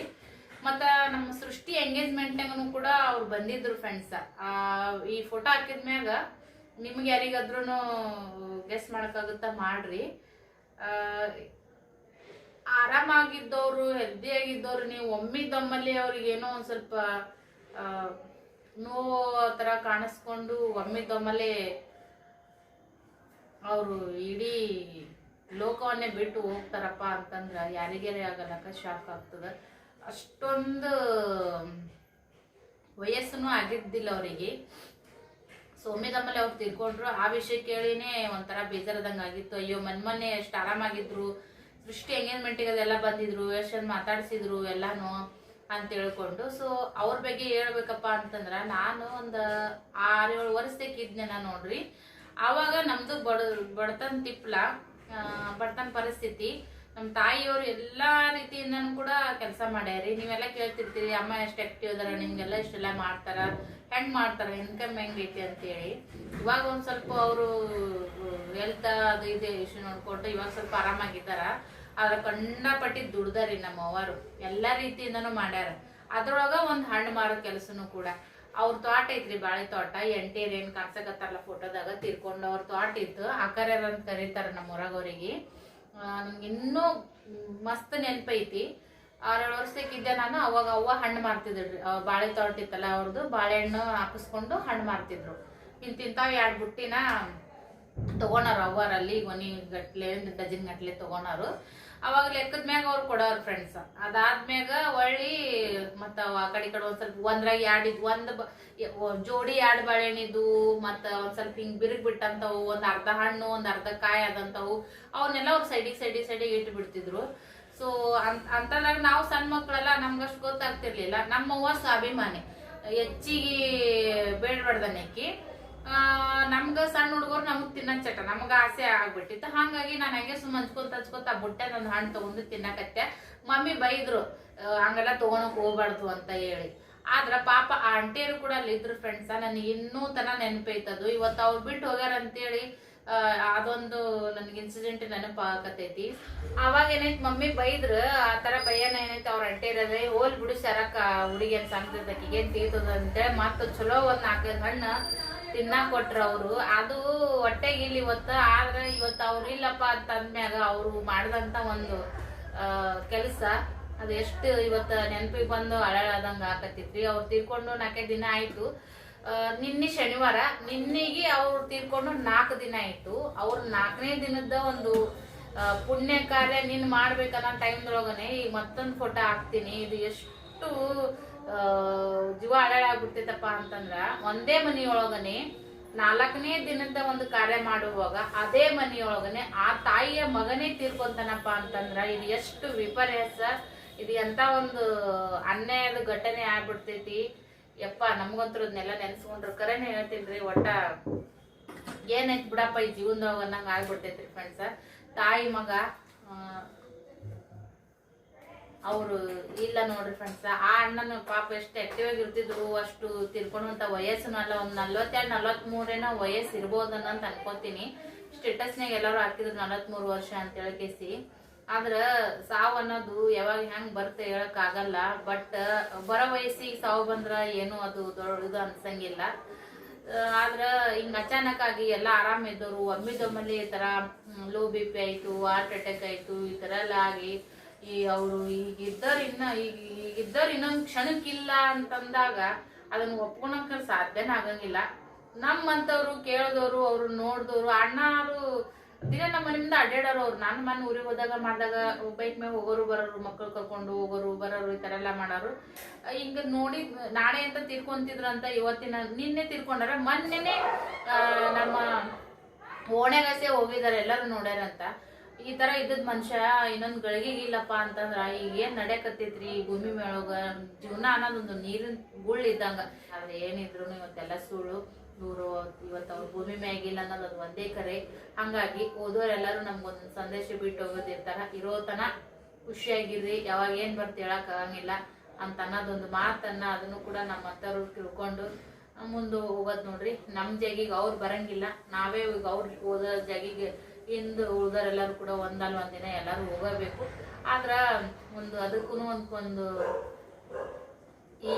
ಮತ್ತ ನಮ್ಮ ಸೃಷ್ಟಿ ಎಂಗೇಜ್ಮೆಂಟ್ನಾಗೂ ಕೂಡ ಅವ್ರು ಬಂದಿದ್ರು ಫ್ರೆಂಡ್ಸ್ ಈ ಫೋಟೋ ಹಾಕಿದ್ಮ್ಯಾಗ ನಿಮ್ಗೆ ಯಾರಿಗಾದ್ರೂ ಗೆಸ್ ಮಾಡಕ್ಕಾಗುತ್ತಾ ಮಾಡ್ರಿ. ಆ, ಆರಾಮಾಗಿದ್ದವ್ರು ಹೆಲ್ದಿ ಆಗಿದ್ದವ್ರು ನೀವು ಒಮ್ಮಿದ್ದೊಮ್ಮಲ್ಲಿ ಅವ್ರಿಗೆ ಏನೋ ಒಂದ್ ಸ್ವಲ್ಪ ಆ, ನೋವು ತರ ಕಾಣಿಸ್ಕೊಂಡು ಒಮ್ಮಿದೊಮ್ಮಲೆ ಅವರು ಇಡೀ ಲೋಕವನ್ನೇ ಬಿಟ್ಟು ಹೋಗ್ತಾರಪ್ಪ ಅಂತಂದ್ರೆ ಯಾರಿಗೇರಿ ಆಗಲಕ್ಕ ಶಾಕ್ ಆಗ್ತದ. ಅಷ್ಟೊಂದು ವಯಸ್ಸನ್ನು ಆಗಿದ್ದಿಲ್ಲ ಅವರಿಗೆ. ಸೌಮ್ಯದಮ್ಮಲ್ಲಿ ಅವ್ರು ತಿರ್ಕೊಂಡ್ರು. ಆ ವಿಷಯ ಕೇಳಿನೇ ಒಂಥರ ಬೇಜಾರದಂಗ ಆಗಿತ್ತು. ಅಯ್ಯೋ ಮನ್ ಮೊನ್ನೆ ಎಷ್ಟು ಆರಾಮಾಗಿದ್ರು, ಸೃಷ್ಟಿ ಎಂಗೇಜ್ಮೆಂಟಿಗೆ ಅದೆಲ್ಲ ಬಂದಿದ್ರು, ಎಷ್ಟು ಮಾತಾಡ್ಸಿದ್ರು ಎಲ್ಲಾನು. ಅಂತ ಹೇಳ್ಕೊಂಡು ಸೊ ಅವ್ರ ಬಗ್ಗೆ ಹೇಳ್ಬೇಕಪ್ಪ ಅಂತಂದ್ರ ನಾನು ಒಂದು ಆರು ಏಳು ವರ್ಷದಕ್ಕಿದ್ನೆ ನಾನು ನೋಡ್ರಿ. ಆವಾಗ ನಮ್ದು ಬಡ, ಬಡತನ ತಿಪ್ಲ ಬಡತನ ಪರಿಸ್ಥಿತಿ. ನಮ್ಮ ತಾಯಿಯವರು ಎಲ್ಲಾ ರೀತಿಯಿಂದ ಕೂಡ ಕೆಲಸ ಮಾಡ್ಯಾರಿ. ನೀವೆಲ್ಲ ಕೇಳ್ತಿರ್ತೀರಿ, ಅಮ್ಮ ಎಷ್ಟು ಆಕ್ಟಿವ್ ಅದಾರ, ನಿಮ್ಗೆಲ್ಲ ಇಷ್ಟೆಲ್ಲ ಮಾಡ್ತಾರ, ಹೆಂಗ್ ಮಾಡ್ತಾರ ಇನ್ಕಮ್ ಹೆಂಗೈತಿ? ಅಂತೇಳಿ. ಇವಾಗ ಒಂದ್ ಸ್ವಲ್ಪ ಅವರು ಹೆಲ್ತ್ ಅದು ಇದೆ ಇಶ್ಯೂ ನೋಡ್ಕೊಂಡು ಇವಾಗ ಸ್ವಲ್ಪ ಆರಾಮಾಗಿದ್ದಾರ. ಆದ್ರ ಕಂಡಪಟ್ಟಿ ದುಡ್ದಾರಿ ನಮ್ಮ ಅವರು ಎಲ್ಲ ರೀತಿಯಿಂದನೂ ಮಾಡ್ಯಾರ. ಅದ್ರೊಳಗ ಒಂದ್ ಹಣ್ಣು ಮಾರೋ ಕೆಲಸನು ಕೂಡ. ಅವ್ರ ತೋಟ ಐತ್ರಿ ಬಾಳೆ ತೋಟ, ಎಂಟೇರಿ ಏನ್ ಕಾಣ್ಸಕತ್ತಾರಲ್ಲ ಫೋಟೋದಾಗ ತಿರ್ಕೊಂಡು ಅವ್ರ ತೋಟ ಇತ್ತು. ಆಕಾರ್ಯರ ಅಂತ ಕರೀತಾರ ನಮ್ಮ ಊರಾಗವ್ರಿಗೆ ನಮ್ಗೆ ಇನ್ನೂ ಮಸ್ತ್ ನೆನಪೈತಿ ಆರೇಳು ವರ್ಷಕ್ಕಿದ್ದೆ ನಾನು, ಅವಾಗ ಅವ್ವ ಹಣ್ಣು ಮಾರ್ತಿದ್ರಿ. ಬಾಳೆ ತೋಟ ಇತ್ತಲ್ಲ ಅವ್ರದ್ದು ಬಾಳೆಹಣ್ಣು ಹಾಕಿಸ್ಕೊಂಡು ಹಣ್ಣು ಮಾರ್ತಿದ್ರು. ಇಂತಿಂತಾವ್ ಎರಡು ಬುಟ್ಟಿನ ತಗೊಂಡಾರ ಅವ್ವರಲ್ಲಿ. ಒನಿ ಗಟ್ಲೆ ಡಜನ್ ಗಟ್ಲೆ ತಗೊಂಡಾರು. ಅವಾಗ ಲೆಕ್ಕದ ಮ್ಯಾಗ ಅವ್ರು ಕೊಡೋರು ಫ್ರೆಂಡ್ಸ್ ಅದಾದ್ಮ್ಯಾಗ ಒಳ್ಳಿ ಮತ್ತ ಆ ಕಡೆ ಕಡೆ ಒಂದ್ ಸ್ವಲ್ಪ ಒಂದ್ರಾಗ ಎರಡ್ ಒಂದ್ ಜೋಡಿ ಎರಡ್ ಬಾಳೆಹಣ್ಣಿದ್ದು ಮತ್ತ ಒಂದ್ ಸ್ವಲ್ಪ ಹಿಂಗ್ ಬಿರುಗ್ ಬಿಟ್ಟಂತವು, ಒಂದ್ ಅರ್ಧ ಹಣ್ಣು, ಒಂದ್ ಅರ್ಧ ಕಾಯಿ ಆದಂತವು, ಅವನ್ನೆಲ್ಲ ಅವ್ರು ಸೈಡಿಗೆ ಸೈಡಿಗೆ ಸೈಡಿಗೆ ಇಟ್ಟು ಬಿಡ್ತಿದ್ರು. ಸೊ ಅಂತಂದಾಗ ನಾವು ಸಣ್ಣ ಮಕ್ಕಳೆಲ್ಲ ನಮ್ಗಷ್ಟು ಗೊತ್ತಾಗ್ತಿರ್ಲಿಲ್ಲ. ನಮ್ಮವ್ವ ಸ್ವಾಭಿಮಾನಿ. ಹೆಚ್ಚಿಗೆ ಬೇಡಬಾರ್ದನ್ನಕ್ಕಿ ನಮ್ಗ ಸಣ್ಣ ಹುಡುಗರು ನಮಗ್ ತಿನ್ನಕ್ ಚಟ ನಮಗ ಆಸೆ ಆಗ್ಬಿಟ್ಟಿತ್ತು. ಹಾಗಾಗಿ ನಾನು ಹಂಗೆ ಸುಮ್ಮ ಹಂಚ್ಕೊತ ಹಂಚ್ಕೊತ ಬುಟ್ಟೆ ನನ್ನ ಹಣ್ಣು ತಗೊಂಡು ತಿನ್ನಕತ್ತೆ. ಮಮ್ಮಿ ಬೈದ್ರು ಹಂಗೆಲ್ಲ ತಗೊಳಕ್ ಹೋಗ್ಬಾರ್ದು ಅಂತ ಹೇಳಿ. ಆದ್ರ ಪಾಪ ಆ ಅಂಟಿಯರು ಕೂಡ ಅಲ್ಲಿ ಇದ್ರು ಫ್ರೆಂಡ್ಸ ನನಗೆ ಇನ್ನೂ ತನ ನೆನಪೈತದು ಇವತ್ತು ಅವ್ರು ಬಿಟ್ಟು ಹೋಗ್ಯಾರ ಅಂತೇಳಿ ಅದೊಂದು ನನ್ಗೆ ಇನ್ಸಿಡೆಂಟ್ ನೆನಪಾಗತೈತಿ ಅವಾಗ ಏನೈತಿ ಮಮ್ಮಿ ಬೈದ್ರ, ಆ ತರ ಬೈಯನ ಏನೈತಿ ಅವ್ರ ಅಂಟೇರದ್ರೆ ಹೋಲ್ ಬಿಡು ಸರಕ ಹುಡುಗಿಯನ್ ಸಂಗತಿಗೆ ಏನ್ ತೀರ್ತದ ಅಂತೇಳಿ ಮತ್ತ ಚಲೋ ಒಂದ್ ನಾಲ್ಕೈದು ಹಣ್ಣು ತಿನ್ನಾಕ್ ಕೊಟ್ರ ಅವರು. ಅದು ಹೊಟ್ಟೆಗೆ ಇಲ್ಲಿ ಇವತ್ತು ಆದ್ರೆ ಇವತ್ತು ಅವ್ರು ಇಲ್ಲಪ್ಪ ಅಂತ ಅಂದ್ಮ್ಯಾಗ ಅವರು ಮಾಡಿದಂತ ಒಂದು ಕೆಲಸ. ಅದು ಎಷ್ಟು ಇವತ್ತು ನೆನಪಿಗೆ ಬಂದು ಅಳಾದಂಗ ಆಕತಿತ್ರಿ ಅವ್ರು ತೀರ್ಕೊಂಡು ನಾಲ್ಕೈದು ದಿನ ಆಯ್ತು. ನಿನ್ನೆ ಶನಿವಾರ ನಿನ್ನೆಗೆ ಅವ್ರು ತೀರ್ಕೊಂಡು ನಾಲ್ಕು ದಿನ ಆಯ್ತು. ಅವ್ರ ನಾಲ್ಕನೇ ದಿನದ ಒಂದು ಪುಣ್ಯ ಕಾರ್ಯ ನೀನ್ ಮಾಡ್ಬೇಕನ್ನೋ ಟೈಮ್ದೊಳಗನೆ ಈಗ ಮತ್ತೊಂದು ಫೋಟೋ ಹಾಕ್ತೀನಿ. ಇದು ಎಷ್ಟು ಜೀವ ಆಗ್ಬಿಡ್ತೈತಪ್ಪ ಅಂತಂದ್ರ ಒಂದೇ ಮನೆಯೊಳಗನೆ ನಾಲ್ಕನೇ ದಿನದ ಒಂದು ಕಾರ್ಯ ಮಾಡುವಾಗ ಅದೇ ಮನೆಯೊಳಗನೆ ಆ ತಾಯಿಯ ಮಗನೇ ತೀರ್ಕೊಂತಾನಪ್ಪ ಅಂತಂದ್ರ ಇದು ಎಷ್ಟು ವಿಪರ್ಯಾಸ. ಇದು ಎಂತ ಒಂದು ಅನ್ಯಾಯದ ಘಟನೆ ಆಗ್ಬಿಡ್ತೈತಿ. ಯಪ್ಪ ನಮ್ಗಂತೂ ಅದನ್ನೆಲ್ಲ ನೆನ್ಸ್ಕೊಂಡ್ರು. ಕರೆನೇ ಹೇಳ್ತೀನಿ ಒಟ್ಟ ಏನೈತ್ ಬಿಡಪ್ಪ ಈ ಜೀವನದೊಳಗ ಅನ್ನಂಗ ಆಗ್ಬಿಡ್ತೈತ್ರಿ ಫ್ರೆಂಡ್ಸ್ ತಾಯಿ ಮಗ ಅವರು, ಇಲ್ಲ ನೋಡ್ರಿ ಫ್ರೆಂಡ್ಸ್ ಆ ಅಣ್ಣನ ಪಾಪ ಎಷ್ಟು ಆಕ್ಟಿವ್ ಆಗಿ ಇರ್ತಿದ್ರು ಅಷ್ಟು ತಿರ್ಕೊಂಡಂತ ವಯಸ್ಸು ಅಲ್ಲ, ಒಂದ್ ನಲ್ವತ್ತೆರಡು, ನಲ್ವತ್ಮೂರೇನೋ ವಯಸ್ಸು ಇರ್ಬೋದು ಅಂತ ಅನ್ಕೋತೀನಿ. ಸ್ಟೇಟಸ್ನಾಗ ಎಲ್ಲರೂ ಹಾಕಿದ್ರು ನಲವತ್ಮೂರು ವರ್ಷ ಅಂತ ಹೇಳಕೇಸಿ ಆದ್ರ ಸಾವು ಅನ್ನೋದು ಯಾವಾಗ ಹೆಂಗ್ ಬರುತ್ತೆ ಹೇಳಕ್ ಆಗಲ್ಲ. ಬಟ್ ಬರೋ ವಯಸ್ಸಿಗೆ ಸಾವು ಬಂದ್ರ ಏನು ಅದು ದೊಡ್ಡದು ಅನ್ಸಂಗಿಲ್ಲ. ಆದ್ರ ಹಿಂಗ್ ಅಚಾನಕ್ ಆಗಿ ಎಲ್ಲ ಆರಾಮ ಇದ್ದವ್ರು ಒಮ್ಮಿದೊಮ್ಮಲ್ಲಿ ಈ ತರ ಲೋ ಬಿ ಪಿ ಆಯ್ತು ಹಾರ್ಟ್ ಅಟ್ಯಾಕ್ ಆಯ್ತು, ಈ ತರ ಎಲ್ಲ ಆಗಿ ಈ ಅವರು ಈಗಿದ್ದವ್ರು ಇನ್ನ ಈಗ ಈಗ ಇನ್ನೊಂದು ಕ್ಷಣಕ್ಕಿಲ್ಲ ಅಂತಂದಾಗ ಅದನ್ನ ಒಪ್ಕೊಳಕ ಸಾಧ್ಯನೇ ಆಗಂಗಿಲ್ಲ. ನಮ್ಮಂಥವ್ರು ಕೇಳಿದವರು, ಅವ್ರು ನೋಡಿದವರು, ಅಣ್ಣಾರು ದಿನ ನಮ್ಮ ಮನೆಯಿಂದ ಅಡ್ಡಾಡೋರು ಅವ್ರು. ನಾನು ಮನೆ ಊರಿಗೆ ಹೋದಾಗ ಮಾಡಿದಾಗ ಬೈಕ್ ಮೇಲೆ ಹೋಗೋರು, ಬರೋರು ಮಕ್ಕಳು ಕರ್ಕೊಂಡು ಹೋಗೋರು, ಬರೋರು ಈ ಥರ ಎಲ್ಲ ಮಾಡೋರು. ಹಿಂಗ ನೋಡಿ ನಾಳೆ ಅಂತ ತಿರ್ಕೊಂತಿದ್ರು ಅಂತ ಇವತ್ತಿನ ನಿನ್ನೆ ತಿರ್ಕೊಂಡಾರ, ಮೊನ್ನೆನೆ ನಮ್ಮ ಓಣೆಗಸೆ ಹೋಗಿದಾರೆ ಎಲ್ಲರೂ ನೋಡ್ಯಾರಂತ. ಈ ತರ ಇದ್ದದ್ ಮನುಷ್ಯ ಇನ್ನೊಂದ್ ಗಳಿಗೆಗಿಲ್ಲಪ್ಪ ಅಂತಂದ್ರ ಈಗ ಏನ್ ನಡೆಯಕತ್ತೈತ್ರಿ ಈ ಭೂಮಿ ಮೇಳೋಗ? ಜೀವನ ಅನ್ನೋದೊಂದು ನೀರಿನ ಗುಳ್ ಇದ್ದಂಗ. ಆದ್ರೆ ಏನಿದ್ರು ಇವತ್ತೆಲ್ಲ ಸುಳ್ಳು ಇವರು ಇವತ್ತು ಅವ್ರ ಭೂಮಿ ಮ್ಯಾಗಿಲ್ಲ ಅನ್ನೋದು ಒಂದೇ ಕರೆ. ಹಂಗಾಗಿ ಓದೋರೆಲ್ಲರೂ ನಮ್ಗೊಂದು ಸಂದೇಶ ಬಿಟ್ಟು ಹೋಗೋದಿರ್ತಾರ. ಇರೋ ತನ ಖುಷಿಯಾಗಿರ್ರಿ, ಯಾವಾಗ ಏನ್ ಬರ್ತ ಹೇಳಕ್ ಆಗಂಗಿಲ್ಲ ಅಂತ ಅನ್ನೋದೊಂದು ಮಾತನ್ನ ಅದನ್ನು ಕೂಡ ನಮ್ಮ ತಿಳ್ಕೊಂಡು ಮುಂದೆ ಹೋಗೋದ್ ನೋಡ್ರಿ. ನಮ್ ಜಾಗಿಗೆ ಅವ್ರು ಬರಂಗಿಲ್ಲ. ನಾವೇ ಈಗ ಅವ್ರ ಓದೋ ಜಾಗಿಗೆ ಹಿಂದ್ ಉಳ್ದೋರೆಲ್ಲರೂ ಕೂಡ ಒಂದಲ್ಲ ಒಂದಿನ ಎಲ್ಲರೂ ಹೋಗಬೇಕು. ಆದ್ರೆ ಒಂದು ಅದಕ್ಕೂ ಒಂದ್ ಒಂದು ಈ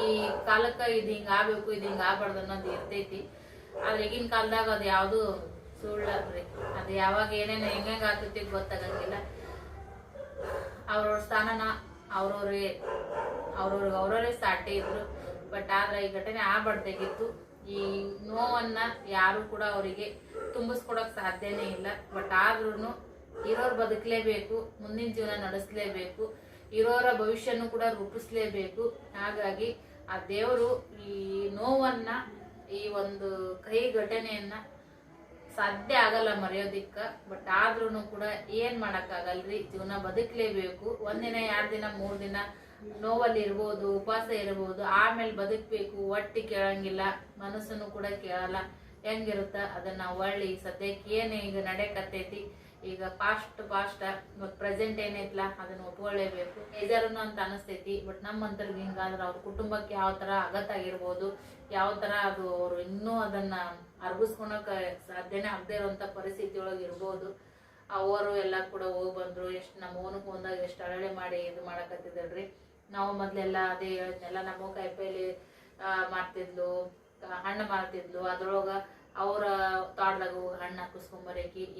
ಕಾಲಕ್ಕೆ ಇದು ಹಿಂಗ ಆಗ್ಬೇಕು, ಇದು ಹಿಂಗ ಆಗ್ಬಾರ್ದು ಅನ್ನೋದು ಇರ್ತೈತಿ. ಆದ್ರೆ ಈಗಿನ ಕಾಲದಾಗ ಅದು ಯಾವುದು ಸುಳ್ಳಲ್ರಿ ಅದು ಯಾವಾಗ ಏನೇನು ಹೆಂಗೆ ಆಗ್ತೈತಿ ಗೊತ್ತಾಗಂಗಿಲ್ಲ. ಅವ್ರವ್ರ ಸ್ಥಾನನ ಅವ್ರವ್ರಿಗೆ ಅವ್ರವ್ರಿಗೆ ಅವ್ರವ್ರೇ ಸಾಟೆ ಇದ್ರು. ಬಟ್ ಆದ್ರೆ ಈ ಘಟನೆ ಆಗ್ಬಾರ್ದಾಗಿತ್ತು. ಈ ನೋವನ್ನ ಯಾರು ಕೂಡ ಅವರಿಗೆ ತುಂಬಿಸ್ಕೊಡಕ್ ಸಾಧ್ಯನೇ ಇಲ್ಲ. ಬಟ್ ಆದ್ರೂ ಇರೋರು ಬದುಕಲೇಬೇಕು, ಮುಂದಿನ ಜೀವನ ನಡೆಸಲೇಬೇಕು, ಇರೋರ ಭವಿಷ್ಯನೂ ಕೂಡ ರೂಪಿಸ್ಲೇಬೇಕು. ಹಾಗಾಗಿ ಆ ದೇವರು ಈ ನೋವನ್ನ, ಈ ಒಂದು ಕೈ ಘಟನೆಯನ್ನ ಸಾಧ್ಯ ಆಗಲ್ಲ ಮರೆಯೋದಿಕ್ಕ. ಬಟ್ ಆದ್ರೂ ಕೂಡ ಏನ್ ಮಾಡಕ್ಕಾಗಲ್ರಿ? ಜೀವನ ಬದುಕಲೇಬೇಕು. ಒಂದಿನ ಎರಡು ದಿನ ಮೂರ್ ದಿನ ನೋವಲ್ಲಿ ಇರ್ಬೋದು ಉಪವಾಸ ಇರ್ಬೋದು, ಆಮೇಲೆ ಬದುಕಬೇಕು, ಒಟ್ಟಿ ಕೇಳಂಗಿಲ್ಲ, ಮನಸ್ಸನ್ನು ಕೂಡ ಕೇಳಲ್ಲ. ಹೆಂಗಿರುತ್ತ? ಅದನ್ನ ಹೊಳ್ಳಿ ಸದ್ಯಕ್ಕೆ ಏನೇ ಈಗ ನಡೆಯಕತ್ತೈತಿ, ಈಗ ಪಾಸ್ಟ್ ಮತ್ತು ಪ್ರೆಸೆಂಟ್ ಏನೈತ್ಲ ಅದನ್ನ ಒಪ್ಕೊಳ್ಳೇಬೇಕು ಬೇಜಾರನು ಅಂತ ಅನಿಸ್ತೈತಿ ಬಟ್ ನಮ್ಮಂತರ್ಗೆ ಹಿಂಗಾದ್ರೆ ಅವ್ರ ಕುಟುಂಬಕ್ಕೆ ಯಾವ ಥರ ಅಗತ್ಯ ಆಗಿರ್ಬೋದು, ಯಾವ ಥರ ಅದು ಅವರು ಇನ್ನೂ ಅದನ್ನ ಅರ್ಗಿಸ್ಕೊಳಕ್ಕೆ ಸಾಧ್ಯನೇ ಆಗದೆ ಇರುವಂಥ ಪರಿಸ್ಥಿತಿ ಒಳಗೆ ಇರ್ಬೋದು. ಅವರು ಎಲ್ಲ ಕೂಡ ಹೋಗಿ ಬಂದರು, ಎಷ್ಟು ನಮ್ಮ ಓನಕ್ಕೆ ಹೋದಾಗ ಎಷ್ಟು ಅಳಳೆ ಮಾಡಿ ಇದು ಮಾಡಕತ್ತಿದಳ್ರಿ ನಾವು ಮೊದ್ಲೆಲ್ಲ ಅದೇ ಹೇಳಿದ್ನೆಲ್ಲ ನಮ್ಮ ಕಾಯಿಪಲ್ಲೆ ಮಾಡ್ತಿದ್ಲು ಹಣ್ಣು ಮಾಡ್ತಿದ್ಲು. ಅದ್ರೊಳಗ ಅವ್ರ ತೋಟದಾಗ ಹೋಗಿ ಹಣ್ಣು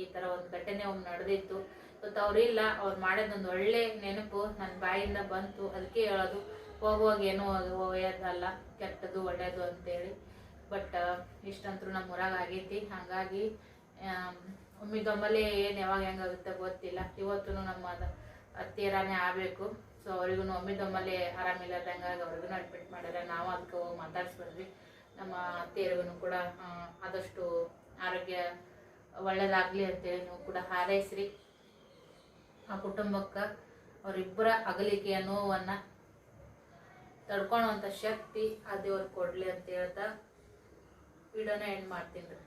ಈ ತರ ಒಂದು ಘಟನೆ ಒಮ್ಮೆ ನಡೆದಿತ್ತು. ಇವತ್ತು ಅವ್ರಿಲ್ಲ ಅವ್ರು ಮಾಡೋದೊಂದು ಒಳ್ಳೆ ನೆನಪು ನನ್ನ ಬಾಯಿಂದ ಬಂತು. ಅದಕ್ಕೆ ಹೇಳೋದು, ಹೋಗುವಾಗ ಏನೋ ಒಯ್ಯೋದಲ್ಲ ಕೆಟ್ಟದ್ದು ಒಳ್ಳೇದು ಅಂತೇಳಿ. ಬಟ್ ಇಷ್ಟಂತೂ ನಮ್ಮ ಊರಾಗ ಆಗೈತಿ. ಹಂಗಾಗಿ ಒಮ್ಮಿಗೊಮ್ಮಲೆ ಏನು ಯಾವಾಗ ಹೆಂಗಾಗುತ್ತೆ ಗೊತ್ತಿಲ್ಲ. ಇವತ್ತು ನಮ್ಮ ಹತ್ತಿರಾನೇ ಆಗಬೇಕು. ಸೊ ಅವ್ರಿಗೂ ತಮ್ಮಲ್ಲಿ ಆರಾಮಿಲ್ಲದಂಗ ಅವ್ರಿಗೂ ಅಡ್ಮಿಟ್ ಮಾಡ್ಯಾರ ನಾವು ಅದಕ್ಕೆ ಹೋಗಿ ನಮ್ಮ ಅತ್ತೆಯರಿಗೂ ಕೂಡ ಆದಷ್ಟು ಆರೋಗ್ಯ ಒಳ್ಳೇದಾಗ್ಲಿ ಅಂತೇಳಿ ನೀವು ಕೂಡ ಹಾರೈಸ್ರಿ. ಆ ಕುಟುಂಬಕ್ಕೆ ಅವರಿಬ್ಬರ ಅಗಲಿಕೆಯ ನೋವನ್ನ ತಡ್ಕೊಳ್ಳುವಂಥ ಶಕ್ತಿ ಆ ದೇವ್ರಿಗೆ ಕೊಡ್ಲಿ ಅಂತ ಹೇಳ್ತಾ ವಿಡಿಯೋನ ಎಂಡ್ ಮಾಡ್ತೀನಿ